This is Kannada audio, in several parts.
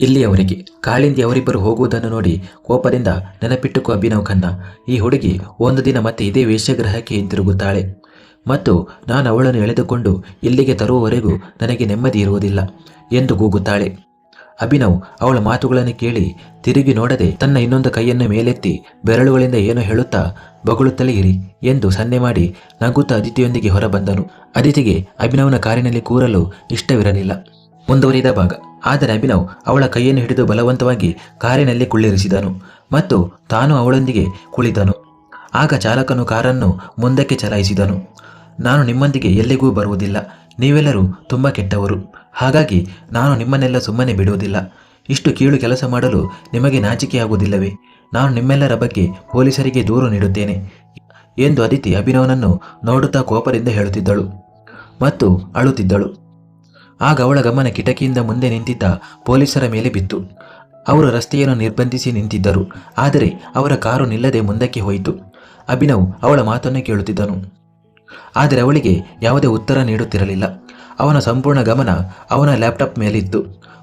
ಇಲ್ಲಿಯವರೆಗೆ ಕಾಳಿಂದಿ ಅವರಿಬ್ಬರು ಹೋಗುವುದನ್ನು ನೋಡಿ ಕೋಪದಿಂದ ನೆನಪಿಟ್ಟುಕೋ ಅಭಿನವ್ ಖನ್ನ, ಈ ಹುಡುಗಿ ಒಂದು ದಿನ ಮತ್ತೆ ಇದೇ ವೇಷಗ್ರಹಕ್ಕೆ ಹಿಂತಿರುಗುತ್ತಾಳೆ. ಮತ್ತು ನಾನು ಅವಳನ್ನು ಎಳೆದುಕೊಂಡು ಇಲ್ಲಿಗೆ ತರುವವರೆಗೂ ನನಗೆ ನೆಮ್ಮದಿ ಇರುವುದಿಲ್ಲ ಎಂದು ಕೂಗುತ್ತಾಳೆ. ಅಭಿನವ್ ಅವಳ ಮಾತುಗಳನ್ನು ಕೇಳಿ ತಿರುಗಿ ನೋಡದೆ ತನ್ನ ಇನ್ನೊಂದು ಕೈಯನ್ನು ಮೇಲೆತ್ತಿ ಬೆರಳುಗಳಿಂದ ಏನೋ ಹೇಳುತ್ತಾ, ಬೊಗಳುತ್ತಲೇ ಇರಿ ಎಂದು ಸನ್ನೆ ಮಾಡಿ ನಗುತ್ತಾ ಅದಿತಿಯೊಂದಿಗೆ ಹೊರಬಂದನು. ಅದಿತಿಗೆ ಅಭಿನವನ ಕಾರಿನಲ್ಲಿ ಕೂರಲು ಇಷ್ಟವಿರಲಿಲ್ಲ. ಮುಂದುವರಿದ ಭಾಗ. ಆದರೆ ಅಭಿನವ್ ಅವಳ ಕೈಯನ್ನು ಹಿಡಿದು ಬಲವಂತವಾಗಿ ಕಾರಿನಲ್ಲಿ ಕುಳ್ಳಿರಿಸಿದನು ಮತ್ತು ತಾನು ಅವಳೊಂದಿಗೆ ಕುಳಿತನು. ಆಗ ಚಾಲಕನು ಕಾರನ್ನು ಮುಂದಕ್ಕೆ ಚಲಾಯಿಸಿದನು. ನಾನು ನಿಮ್ಮೊಂದಿಗೆ ಎಲ್ಲಿಗೂ ಬರುವುದಿಲ್ಲ. ನೀವೆಲ್ಲರೂ ತುಂಬ ಕೆಟ್ಟವರು. ಹಾಗಾಗಿ ನಾನು ನಿಮ್ಮನ್ನೆಲ್ಲ ಸುಮ್ಮನೆ ಬಿಡುವುದಿಲ್ಲ. ಇಷ್ಟು ಕೀಳು ಕೆಲಸ ಮಾಡಲು ನಿಮಗೆ ನಾಚಿಕೆಯಾಗುವುದಿಲ್ಲವೇ? ನಾನು ನಿಮ್ಮೆಲ್ಲರ ಬಗ್ಗೆ ಪೊಲೀಸರಿಗೆ ದೂರು ನೀಡುತ್ತೇನೆ ಎಂದು ಅದಿತಿ ಅಭಿನವನನ್ನು ನೋಡುತ್ತಾ ಕೋಪದಿಂದ ಹೇಳುತ್ತಿದ್ದಳು ಮತ್ತು ಅಳುತ್ತಿದ್ದಳು. ಆಗ ಅವಳ ಗಮನ ಕಿಟಕಿಯಿಂದ ಮುಂದೆ ನಿಂತಿದ್ದ ಪೊಲೀಸರ ಮೇಲೆ ಬಿತ್ತು. ಅವರು ರಸ್ತೆಯನ್ನು ನಿರ್ಬಂಧಿಸಿ ನಿಂತಿದ್ದರು, ಆದರೆ ಅವರ ಕಾರು ನಿಲ್ಲದೆ ಮುಂದಕ್ಕೆ ಹೋಯಿತು. ಅಭಿನವ್ ಅವಳ ಮಾತನ್ನು ಕೇಳುತ್ತಿದ್ದನು. ಆದರೆ ಅವಳಿಗೆ ಯಾವುದೇ ಉತ್ತರ ನೀಡುತ್ತಿರಲಿಲ್ಲ. ಅವನ ಸಂಪೂರ್ಣ ಗಮನ ಅವನ ಲ್ಯಾಪ್ಟಾಪ್ ಮೇಲಿತ್ತು.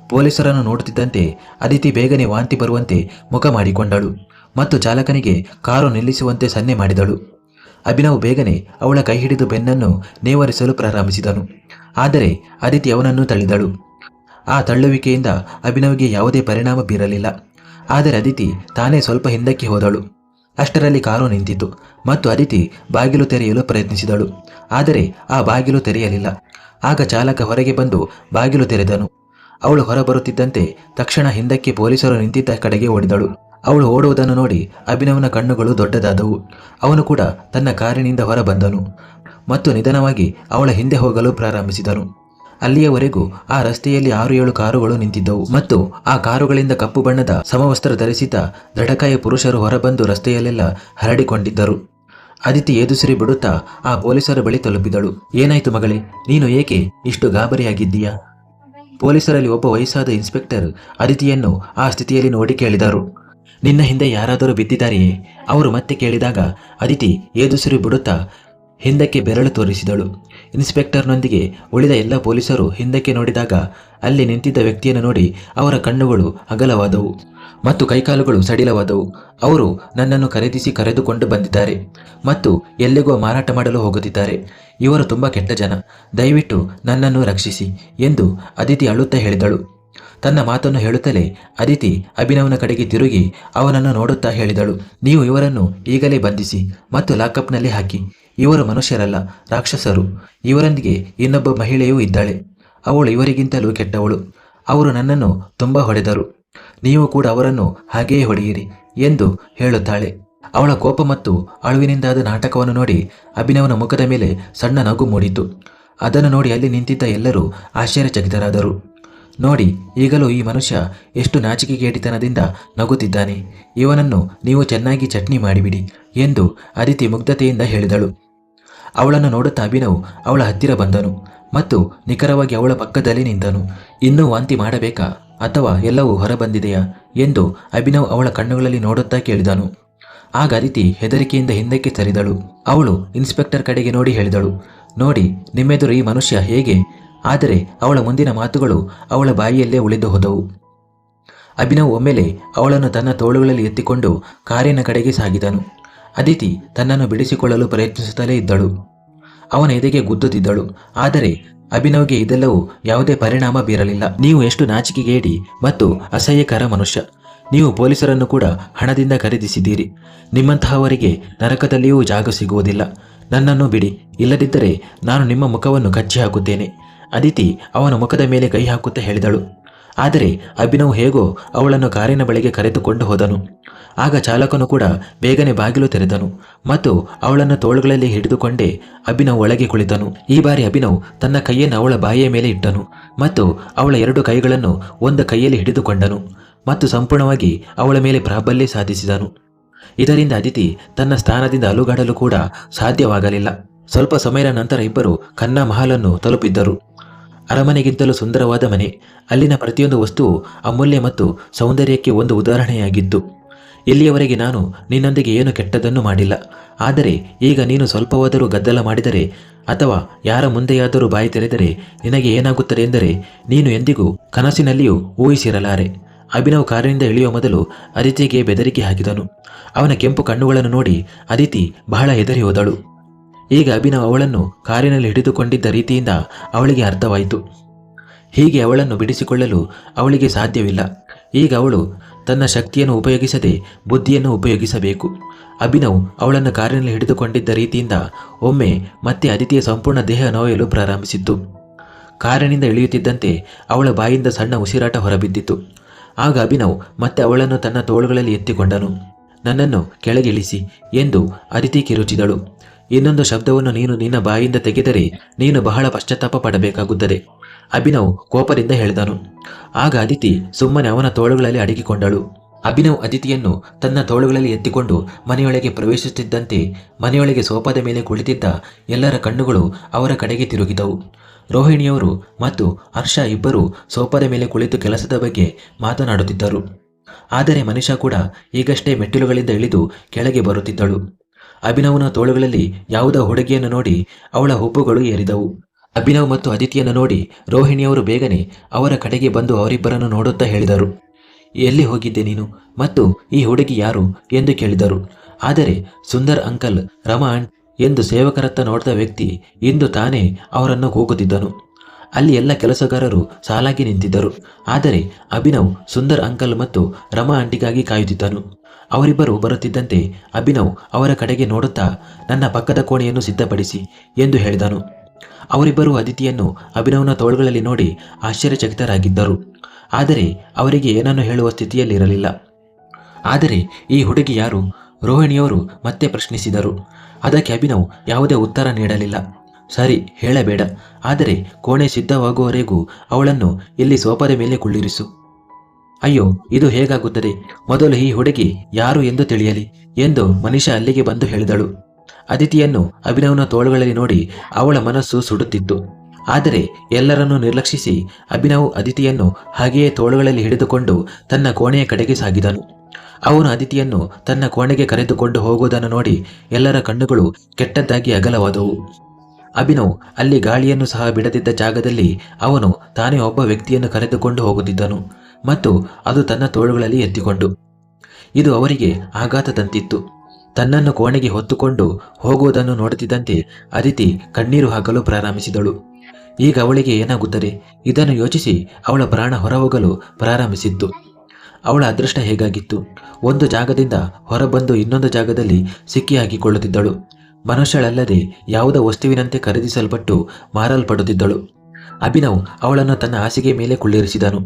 ಪೊಲೀಸರನ್ನು ನೋಡುತ್ತಿದ್ದಂತೆ ಅದಿತಿ ಬೇಗನೆ ವಾಂತಿ ಬರುವಂತೆ ಮುಖ ಮಾಡಿಕೊಂಡಳು ಮತ್ತು ಚಾಲಕನಿಗೆ ಕಾರು ನಿಲ್ಲಿಸುವಂತೆ ಸನ್ನೆ ಮಾಡಿದಳು. ಅಭಿನವ್ ಬೇಗನೆ ಅವಳ ಕೈ ಹಿಡಿದು ಬೆನ್ನನ್ನು ನೇವರಿಸಲು ಪ್ರಾರಂಭಿಸಿದನು. ಆದರೆ ಅದಿತಿ ಅವನನ್ನು ತಳ್ಳಿದಳು. ಆ ತಳ್ಳುವಿಕೆಯಿಂದ ಅಭಿನವ್ಗೆ ಯಾವುದೇ ಪರಿಣಾಮ ಬೀರಲಿಲ್ಲ. ಆದರೆ ಅದಿತಿ ತಾನೇ ಸ್ವಲ್ಪ ಹಿಂದಕ್ಕೆ ಹೋದಳು. ಅಷ್ಟರಲ್ಲಿ ಕಾರು ನಿಂತಿತು ಮತ್ತು ಅದಿತಿ ಬಾಗಿಲು ತೆರೆಯಲು ಪ್ರಯತ್ನಿಸಿದಳು. ಆದರೆ ಆ ಬಾಗಿಲು ತೆರೆಯಲಿಲ್ಲ. ಆಗ ಚಾಲಕ ಹೊರಗೆ ಬಂದು ಬಾಗಿಲು ತೆರೆದನು. ಅವಳು ಹೊರಬರುತ್ತಿದ್ದಂತೆ ತಕ್ಷಣ ಹಿಂದಕ್ಕೆ ಪೊಲೀಸರು ನಿಂತಿದ್ದ ಕಡೆಗೆ ಓಡಿದಳು. ಅವಳು ಓಡುವುದನ್ನು ನೋಡಿ ಅಭಿನವನ ಕಣ್ಣುಗಳು ದೊಡ್ಡದಾದವು. ಅವನು ಕೂಡ ತನ್ನ ಕಾರಿನಿಂದ ಹೊರಬಂದನು. ಮತ್ತು ನಿಧಾನವಾಗಿ ಅವಳ ಹಿಂದೆ ಹೋಗಲು ಪ್ರಾರಂಭಿಸಿದನು ಅಲ್ಲಿಯವರೆಗೂ ಆ ರಸ್ತೆಯಲ್ಲಿ ಆರು ಏಳು ಕಾರುಗಳು ನಿಂತಿದ್ದವು ಮತ್ತು ಆ ಕಾರುಗಳಿಂದ ಕಪ್ಪು ಬಣ್ಣದ ಸಮವಸ್ತ್ರ ಧರಿಸಿದ ದೃಢಕಾಯ ಪುರುಷರು ಹೊರಬಂದು ರಸ್ತೆಯಲ್ಲೆಲ್ಲ ಹರಡಿಕೊಂಡಿದ್ದರು. ಅದಿತಿ ಏದುಸಿರಿ ಬಿಡುತ್ತಾ ಆ ಪೊಲೀಸರ ಬಳಿ ತಲುಪಿದಳು. ಏನಾಯ್ತು ಮಗಳೇ, ನೀನು ಏಕೆ ಇಷ್ಟು ಗಾಬರಿಯಾಗಿದ್ದೀಯಾ? ಪೊಲೀಸರಲ್ಲಿ ಒಬ್ಬ ವಯಸ್ಸಾದ ಇನ್ಸ್ಪೆಕ್ಟರ್ ಅದಿತಿಯನ್ನು ಆ ಸ್ಥಿತಿಯಲ್ಲಿ ನೋಡಿ ಕೇಳಿದರು. ನಿನ್ನ ಹಿಂದೆ ಯಾರಾದರೂ ಬಿದ್ದಿದ್ದಾರೆಯೇ? ಅವರು ಮತ್ತೆ ಕೇಳಿದಾಗ ಅದಿತಿ ಏದುಸಿರಿ ಬಿಡುತ್ತಾ ಹಿಂದಕ್ಕೆ ಬೆರಳು ತೋರಿಸಿದಳು. ಇನ್ಸ್ಪೆಕ್ಟರ್ನೊಂದಿಗೆ ಉಳಿದ ಎಲ್ಲ ಪೊಲೀಸರು ಹಿಂದಕ್ಕೆ ನೋಡಿದಾಗ ಅಲ್ಲಿ ನಿಂತಿದ್ದ ವ್ಯಕ್ತಿಯನ್ನು ನೋಡಿ ಅವರ ಕಣ್ಣುಗಳು ಅಗಲವಾದವು ಮತ್ತು ಕೈಕಾಲುಗಳು ಸಡಿಲವಾದವು. ಅವರು ನನ್ನನ್ನು ಖರೀದಿಸಿ ಕರೆದುಕೊಂಡು ಬಂದಿದ್ದಾರೆ ಮತ್ತು ಎಲ್ಲಿಗೋ ಮಾರಾಟ ಮಾಡಲು ಹೋಗುತ್ತಿದ್ದಾರೆ. ಇವರು ತುಂಬ ಕೆಟ್ಟ ಜನ. ದಯವಿಟ್ಟು ನನ್ನನ್ನು ರಕ್ಷಿಸಿ ಎಂದು ಅದಿತಿ ಅಳುತ್ತಾ ಹೇಳಿದಳು. ತನ್ನ ಮಾತನ್ನು ಹೇಳುತ್ತಲೇ ಅದಿತಿ ಅಭಿನವನ ಕಡೆಗೆ ತಿರುಗಿ ಅವನನ್ನು ನೋಡುತ್ತಾ ಹೇಳಿದಳು. ನೀವು ಇವರನ್ನು ಈಗಲೇ ಬಂಧಿಸಿ ಮತ್ತು ಲಾಕಪ್ನಲ್ಲಿ ಹಾಕಿ. ಇವರು ಮನುಷ್ಯರಲ್ಲ, ರಾಕ್ಷಸರು. ಇವರೊಂದಿಗೆ ಇನ್ನೊಬ್ಬ ಮಹಿಳೆಯೂ ಇದ್ದಾಳೆ. ಅವಳು ಇವರಿಗಿಂತಲೂ ಕೆಟ್ಟವಳು. ಅವರು ನನ್ನನ್ನು ತುಂಬ ಹೊಡೆದರು. ನೀವು ಕೂಡ ಅವರನ್ನು ಹಾಗೆಯೇ ಹೊಡೆಯಿರಿ ಎಂದು ಹೇಳುತ್ತಾಳೆ. ಅವಳ ಕೋಪ ಮತ್ತು ಅಳುವಿನಿಂದಾದ ನಾಟಕವನ್ನು ನೋಡಿ ಅಭಿನವನ ಮುಖದ ಮೇಲೆ ಸಣ್ಣ ನಗು ಮೂಡಿತು. ಅದನ್ನು ನೋಡಿ ಅಲ್ಲಿ ನಿಂತಿದ್ದ ಎಲ್ಲರೂ ಆಶ್ಚರ್ಯಚಕಿತರಾದರು. ನೋಡಿ, ಈಗಲೂ ಈ ಮನುಷ್ಯ ಎಷ್ಟು ನಾಚಿಕೆಗೇಡಿತನದಿಂದ ನಗುತ್ತಿದ್ದಾನೆ. ಇವನನ್ನು ನೀವು ಚೆನ್ನಾಗಿ ಚಟ್ನಿ ಮಾಡಿಬಿಡಿ ಎಂದು ಅದಿತಿ ಮುಗ್ಧತೆಯಿಂದ ಹೇಳಿದಳು. ಅವಳನ್ನು ನೋಡುತ್ತಾ ಅಭಿನವ್ ಅವಳ ಹತ್ತಿರ ಬಂದನು ಮತ್ತು ನಿಖರವಾಗಿ ಅವಳ ಪಕ್ಕದಲ್ಲಿ ನಿಂತನು. ಇನ್ನೂ ವಾಂತಿ ಮಾಡಬೇಕಾ ಅಥವಾ ಎಲ್ಲವೂ ಹೊರಬಂದಿದೆಯಾ ಎಂದು ಅಭಿನವ್ ಅವಳ ಕಣ್ಣುಗಳಲ್ಲಿ ನೋಡುತ್ತಾ ಕೇಳಿದನು. ಆಗ ಅದಿತಿ ಹೆದರಿಕೆಯಿಂದ ಹಿಂದಕ್ಕೆ ಸರಿದಳು. ಅವಳು ಇನ್ಸ್ಪೆಕ್ಟರ್ ಕಡೆಗೆ ನೋಡಿ ಹೇಳಿದಳು. ನೋಡಿ, ನಿಮ್ಮೆದುರು ಈ ಮನುಷ್ಯ ಹೇಗೆ? ಆದರೆ ಅವಳ ಮುಂದಿನ ಮಾತುಗಳು ಅವಳ ಬಾಯಿಯಲ್ಲೇ ಉಳಿದು ಹೋದವು. ಅಭಿನವ್ ಒಮ್ಮೆಲೆ ಅವಳನ್ನು ತನ್ನ ತೋಳುಗಳಲ್ಲಿ ಎತ್ತಿಕೊಂಡು ಕಾರಿನ ಕಡೆಗೆ ಸಾಗಿದನು. ಅದಿತಿ ತನ್ನನ್ನು ಬಿಡಿಸಿಕೊಳ್ಳಲು ಪ್ರಯತ್ನಿಸುತ್ತಲೇ ಇದ್ದಳು. ಅವನ ಎದೆಗೆ ಗುದ್ದುತ್ತಿದ್ದಳು ಆದರೆ ಅಭಿನವ್ಗೆ ಇದೆಲ್ಲವೂ ಯಾವುದೇ ಪರಿಣಾಮ ಬೀರಲಿಲ್ಲ. ನೀವು ಎಷ್ಟು ನಾಚಿಕೆಗೇಡಿ ಮತ್ತು ಅಸಹ್ಯಕರ ಮನುಷ್ಯ. ನೀವು ಪೊಲೀಸರನ್ನು ಕೂಡ ಹಣದಿಂದ ಖರೀದಿಸಿದ್ದೀರಿ. ನಿಮ್ಮಂತಹವರಿಗೆ ನರಕದಲ್ಲಿಯೂ ಜಾಗ ಸಿಗುವುದಿಲ್ಲ. ನನ್ನನ್ನು ಬಿಡಿ. ಇಲ್ಲದಿದ್ದರೆ ನಾನು ನಿಮ್ಮ ಮುಖವನ್ನು ಕಚ್ಚಿ ಹಾಕುತ್ತೇನೆ. ಅದಿತಿ ಅವನ ಮುಖದ ಮೇಲೆ ಕೈ ಹಾಕುತ್ತಾ ಹೇಳಿದಳು. ಆದರೆ ಅಭಿನವ್ ಹೇಗೋ ಅವಳನ್ನು ಕಾರಿನ ಬಳಿಗೆ ಕರೆದುಕೊಂಡು ಹೋದನು. ಆಗ ಚಾಲಕನು ಕೂಡ ಬೇಗನೆ ಬಾಗಿಲು ತೆರೆದನು ಮತ್ತು ಅವಳನ್ನು ತೋಳುಗಳಲ್ಲಿ ಹಿಡಿದುಕೊಂಡೇ ಅಭಿನವ್ ಒಳಗೆ ಕುಳಿತನು. ಈ ಬಾರಿ ಅಭಿನವ್ ತನ್ನ ಕೈಯನ್ನು ಅವಳ ಬಾಯಿಯ ಮೇಲೆ ಇಟ್ಟನು ಮತ್ತು ಅವಳ ಎರಡು ಕೈಗಳನ್ನು ಒಂದು ಕೈಯಲ್ಲಿ ಹಿಡಿದುಕೊಂಡನು ಮತ್ತು ಸಂಪೂರ್ಣವಾಗಿ ಅವಳ ಮೇಲೆ ಪ್ರಾಬಲ್ಯ ಸಾಧಿಸಿದನು. ಇದರಿಂದ ಅದಿತಿ ತನ್ನ ಸ್ಥಾನದಿಂದ ಅಲುಗಾಡಲು ಕೂಡ ಸಾಧ್ಯವಾಗಲಿಲ್ಲ. ಸ್ವಲ್ಪ ಸಮಯದ ನಂತರ ಇಬ್ಬರು ಖನ್ನಾ ಮಹಲನ್ನು ತಲುಪಿದ್ದರು. ಅರಮನೆಗಿಂತಲೂ ಸುಂದರವಾದ ಮನೆ. ಅಲ್ಲಿನ ಪ್ರತಿಯೊಂದು ವಸ್ತುವು ಅಮೂಲ್ಯ ಮತ್ತು ಸೌಂದರ್ಯಕ್ಕೆ ಒಂದು ಉದಾಹರಣೆಯಾಗಿತ್ತು. ಇಲ್ಲಿಯವರೆಗೆ ನಾನು ನಿನ್ನೊಂದಿಗೆ ಏನು ಕೆಟ್ಟದನ್ನು ಮಾಡಿಲ್ಲ? ಆದರೆ ಈಗ ನೀನು ಸ್ವಲ್ಪವಾದರೂ ಗದ್ದಲ ಮಾಡಿದರೆ ಅಥವಾ ಯಾರ ಮುಂದೆಯಾದರೂ ಬಾಯಿ ತೆರೆದರೆ ನಿನಗೆ ಏನಾಗುತ್ತದೆ ಎಂದರೆ ನೀನು ಎಂದಿಗೂ ಕನಸಿನಲ್ಲಿಯೂ ಊಹಿಸಿರಲಾರೆ. ಅಭಿನವ್ ಕಾರಿನಿಂದ ಇಳಿಯುವ ಮೊದಲು ಅದಿತಿಗೆ ಬೆದರಿಕೆ ಹಾಕಿದನು. ಅವನ ಕೆಂಪು ಕಣ್ಣುಗಳನ್ನು ನೋಡಿ ಅದಿತಿ ಬಹಳ ಹೆದರಿ ಹೋದಳು. ಈಗ ಅಭಿನವ್ ಅವಳನ್ನು ಕಾರಿನಲ್ಲಿ ಹಿಡಿದುಕೊಂಡಿದ್ದ ರೀತಿಯಿಂದ ಅವಳಿಗೆ ಅರ್ಥವಾಯಿತು. ಹೀಗೆ ಅವಳನ್ನು ಬಿಡಿಸಿಕೊಳ್ಳಲು ಅವಳಿಗೆ ಸಾಧ್ಯವಿಲ್ಲ. ಈಗ ಅವಳು ತನ್ನ ಶಕ್ತಿಯನ್ನು ಉಪಯೋಗಿಸದೆ ಬುದ್ಧಿಯನ್ನು ಉಪಯೋಗಿಸಬೇಕು. ಅಭಿನವ್ ಅವಳನ್ನು ಕಾರಿನಲ್ಲಿ ಹಿಡಿದುಕೊಂಡಿದ್ದ ರೀತಿಯಿಂದ ಒಮ್ಮೆ ಮತ್ತೆ ಅದಿತಿಯ ಸಂಪೂರ್ಣ ದೇಹ ನೋಯಲು ಪ್ರಾರಂಭಿಸಿತ್ತು. ಕಾರಿನಿಂದ ಇಳಿಯುತ್ತಿದ್ದಂತೆ ಅವಳ ಬಾಯಿಂದ ಸಣ್ಣ ಉಸಿರಾಟ ಹೊರಬಿದ್ದಿತು ಆಗ ಅಭಿನವ್ ಮತ್ತೆ ಅವಳನ್ನು ತನ್ನ ತೋಳುಗಳಲ್ಲಿ ಎತ್ತಿಕೊಂಡನು. ನನ್ನನ್ನು ಕೆಳಗೆ ಇಳಿಸಿ ಎಂದು ಅದಿತಿ ಕಿರುಚಿದಳು. ಇನ್ನೊಂದು ಶಬ್ದವನ್ನು ನೀನು ನಿನ್ನ ಬಾಯಿಂದ ತೆಗೆದರೆ ನೀನು ಬಹಳ ಪಶ್ಚಾತ್ತಾಪ ಪಡಬೇಕಾಗುತ್ತದೆ. ಅಭಿನವ್ ಕೋಪದಿಂದ ಹೇಳಿದನು. ಆಗ ಅದಿತಿ ಸುಮ್ಮನೆ ಅವನ ತೋಳುಗಳಲ್ಲಿ ಅಡಗಿಕೊಂಡಳು. ಅಭಿನವ್ ಅದಿತಿಯನ್ನು ತನ್ನ ತೋಳುಗಳಲ್ಲಿ ಎತ್ತಿಕೊಂಡು ಮನೆಯೊಳಗೆ ಪ್ರವೇಶಿಸುತ್ತಿದ್ದಂತೆ ಮನೆಯೊಳಗೆ ಸೋಫಾದ ಮೇಲೆ ಕುಳಿತಿದ್ದ ಎಲ್ಲರ ಕಣ್ಣುಗಳು ಅವರ ಕಡೆಗೆ ತಿರುಗಿದವು. ರೋಹಿಣಿಯವರು ಮತ್ತು ಹರ್ಷ ಇಬ್ಬರು ಸೋಫಾದ ಮೇಲೆ ಕುಳಿತು ಕೆಲಸದ ಬಗ್ಗೆ ಮಾತನಾಡುತ್ತಿದ್ದರು. ಆದರೆ ಮನುಷ್ಯ ಕೂಡ ಈಗಷ್ಟೇ ಮೆಟ್ಟಿಲುಗಳಿಂದ ಇಳಿದು ಕೆಳಗೆ ಬರುತ್ತಿದ್ದಳು. ಅಭಿನವನ ತೋಳುಗಳಲ್ಲಿ ಯಾವುದೋ ಹುಡುಗಿಯನ್ನು ನೋಡಿ ಅವಳ ಹುಬ್ಬುಗಳು ಏರಿದವು. ಅಭಿನವ್ ಮತ್ತು ಅದಿತಿಯನ್ನು ನೋಡಿ ರೋಹಿಣಿಯವರು ಬೇಗನೆ ಅವರ ಕಡೆಗೆ ಬಂದು ಅವರಿಬ್ಬರನ್ನು ನೋಡುತ್ತಾ ಹೇಳಿದರು. ಎಲ್ಲಿ ಹೋಗಿದ್ದೆ ನೀನು? ಮತ್ತು ಈ ಹುಡುಗಿ ಯಾರು ಎಂದು ಕೇಳಿದರು. ಆದರೆ ಸುಂದರ್ ಅಂಕಲ್, ರಮಾ ಆಂಟ್ ಎಂದು ಸೇವಕರತ್ತ ನೋಡಿದ ವ್ಯಕ್ತಿ ಇಂದು ತಾನೇ ಅವರನ್ನು ಕೂಗುತ್ತಿದ್ದನು. ಅಲ್ಲಿ ಎಲ್ಲ ಕೆಲಸಗಾರರು ಸಾಲಾಗಿ ನಿಂತಿದ್ದರು. ಆದರೆ ಅಭಿನವ್, ಸುಂದರ್ ಅಂಕಲ್ ಮತ್ತು ರಮಾ ಆಂಟಿಗಾಗಿ ಕಾಯುತ್ತಿದ್ದನು. ಅವರಿಬ್ಬರು ಬರುತ್ತಿದ್ದಂತೆ ಅಭಿನವ್ ಅವರ ಕಡೆಗೆ ನೋಡುತ್ತಾ, ನನ್ನ ಪಕ್ಕದ ಕೋಣೆಯನ್ನು ಸಿದ್ಧಪಡಿಸಿ ಎಂದು ಹೇಳಿದನು. ಅವರಿಬ್ಬರು ಅದಿತಿಯನ್ನು ಅಭಿನವ್ನ ತೋಳುಗಳಲ್ಲಿ ನೋಡಿ ಆಶ್ಚರ್ಯಚಕಿತರಾಗಿದ್ದರು. ಆದರೆ ಅವರಿಗೆ ಏನನ್ನು ಹೇಳುವ ಸ್ಥಿತಿಯಲ್ಲಿರಲಿಲ್ಲ. ಆದರೆ ಈ ಹುಡುಗಿ ಯಾರು? ರೋಹಿಣಿಯವರು ಮತ್ತೆ ಪ್ರಶ್ನಿಸಿದರು. ಅದಕ್ಕೆ ಅಭಿನವ್ ಯಾವುದೇ ಉತ್ತರ ನೀಡಲಿಲ್ಲ. ಸರಿ, ಹೇಳಬೇಡ. ಆದರೆ ಕೋಣೆ ಸಿದ್ಧವಾಗುವವರೆಗೂ ಅವಳನ್ನು ಇಲ್ಲಿ ಸೋಪದ ಮೇಲೆ ಕುಳ್ಳಿರಿಸು. ಅಯ್ಯೋ, ಇದು ಹೇಗಾಗುತ್ತದೆ? ಮೊದಲು ಈ ಹುಡುಗಿ ಯಾರು ಎಂದು ತಿಳಿಯಲಿ ಎಂದು ಮನಿಷಾ ಅಲ್ಲಿಗೆ ಬಂದು ಹೇಳಿದಳು. ಅದಿತಿಯನ್ನು ಅಭಿನವ್ನ ತೋಳುಗಳಲ್ಲಿ ನೋಡಿ ಅವಳ ಮನಸ್ಸು ಸುಡುತ್ತಿತ್ತು. ಆದರೆ ಎಲ್ಲರನ್ನೂ ನಿರ್ಲಕ್ಷಿಸಿ ಅಭಿನವ್ ಅದಿತಿಯನ್ನು ಹಾಗೆಯೇ ತೋಳುಗಳಲ್ಲಿ ಹಿಡಿದುಕೊಂಡು ತನ್ನ ಕೋಣೆಯ ಕಡೆಗೆ ಸಾಗಿದನು. ಅವನು ಅದಿತಿಯನ್ನು ತನ್ನ ಕೋಣೆಗೆ ಕರೆದುಕೊಂಡು ಹೋಗುವುದನ್ನು ನೋಡಿ ಎಲ್ಲರ ಕಣ್ಣುಗಳು ಕೆಟ್ಟದ್ದಾಗಿ ಅಗಲವಾದವು. ಅಭಿನವ್ ಅಲ್ಲಿ ಗಾಳಿಯನ್ನು ಸಹ ಬಿಡದಿದ್ದ ಜಾಗದಲ್ಲಿ ಅವನು ತಾನೇ ಒಬ್ಬ ವ್ಯಕ್ತಿಯನ್ನು ಕರೆದುಕೊಂಡು ಹೋಗುತ್ತಿದ್ದನು ಮತ್ತು ಅದು ತನ್ನ ತೋಳುಗಳಲ್ಲಿ ಎತ್ತಿಕೊಂಡು ಇದು ಅವರಿಗೆ ಆಘಾತದಂತಿತ್ತು. ತನ್ನನ್ನು ಕೋಣೆಗೆ ಹೊತ್ತುಕೊಂಡು ಹೋಗುವುದನ್ನು ನೋಡುತ್ತಿದ್ದಂತೆ ಅದಿತಿ ಕಣ್ಣೀರು ಹಾಕಲು ಪ್ರಾರಂಭಿಸಿದಳು. ಈಗ ಅವಳಿಗೆ ಏನಾಗುತ್ತದೆ? ಇದನ್ನು ಯೋಚಿಸಿ ಅವಳ ಪ್ರಾಣ ಹೊರಹೋಗಲು ಪ್ರಾರಂಭಿಸಿತ್ತು ಅವಳ ಅದೃಷ್ಟ ಹೇಗಾಗಿತ್ತು? ಒಂದು ಜಾಗದಿಂದ ಹೊರಬಂದು ಇನ್ನೊಂದು ಜಾಗದಲ್ಲಿ ಸಿಕ್ಕಿ ಹಾಕಿಕೊಳ್ಳುತ್ತಿದ್ದಳು ಮನುಷ್ಯಳಲ್ಲದೆ ಯಾವುದೋ ವಸ್ತುವಿನಂತೆ ಖರೀದಿಸಲ್ಪಟ್ಟು ಮಾರಲ್ಪಡುತ್ತಿದ್ದಳು. ಅಭಿನವ್ ಅವಳನ್ನು ತನ್ನ ಹಾಸಿಗೆ ಮೇಲೆ ಕುಳ್ಳಿರಿಸಿದನು.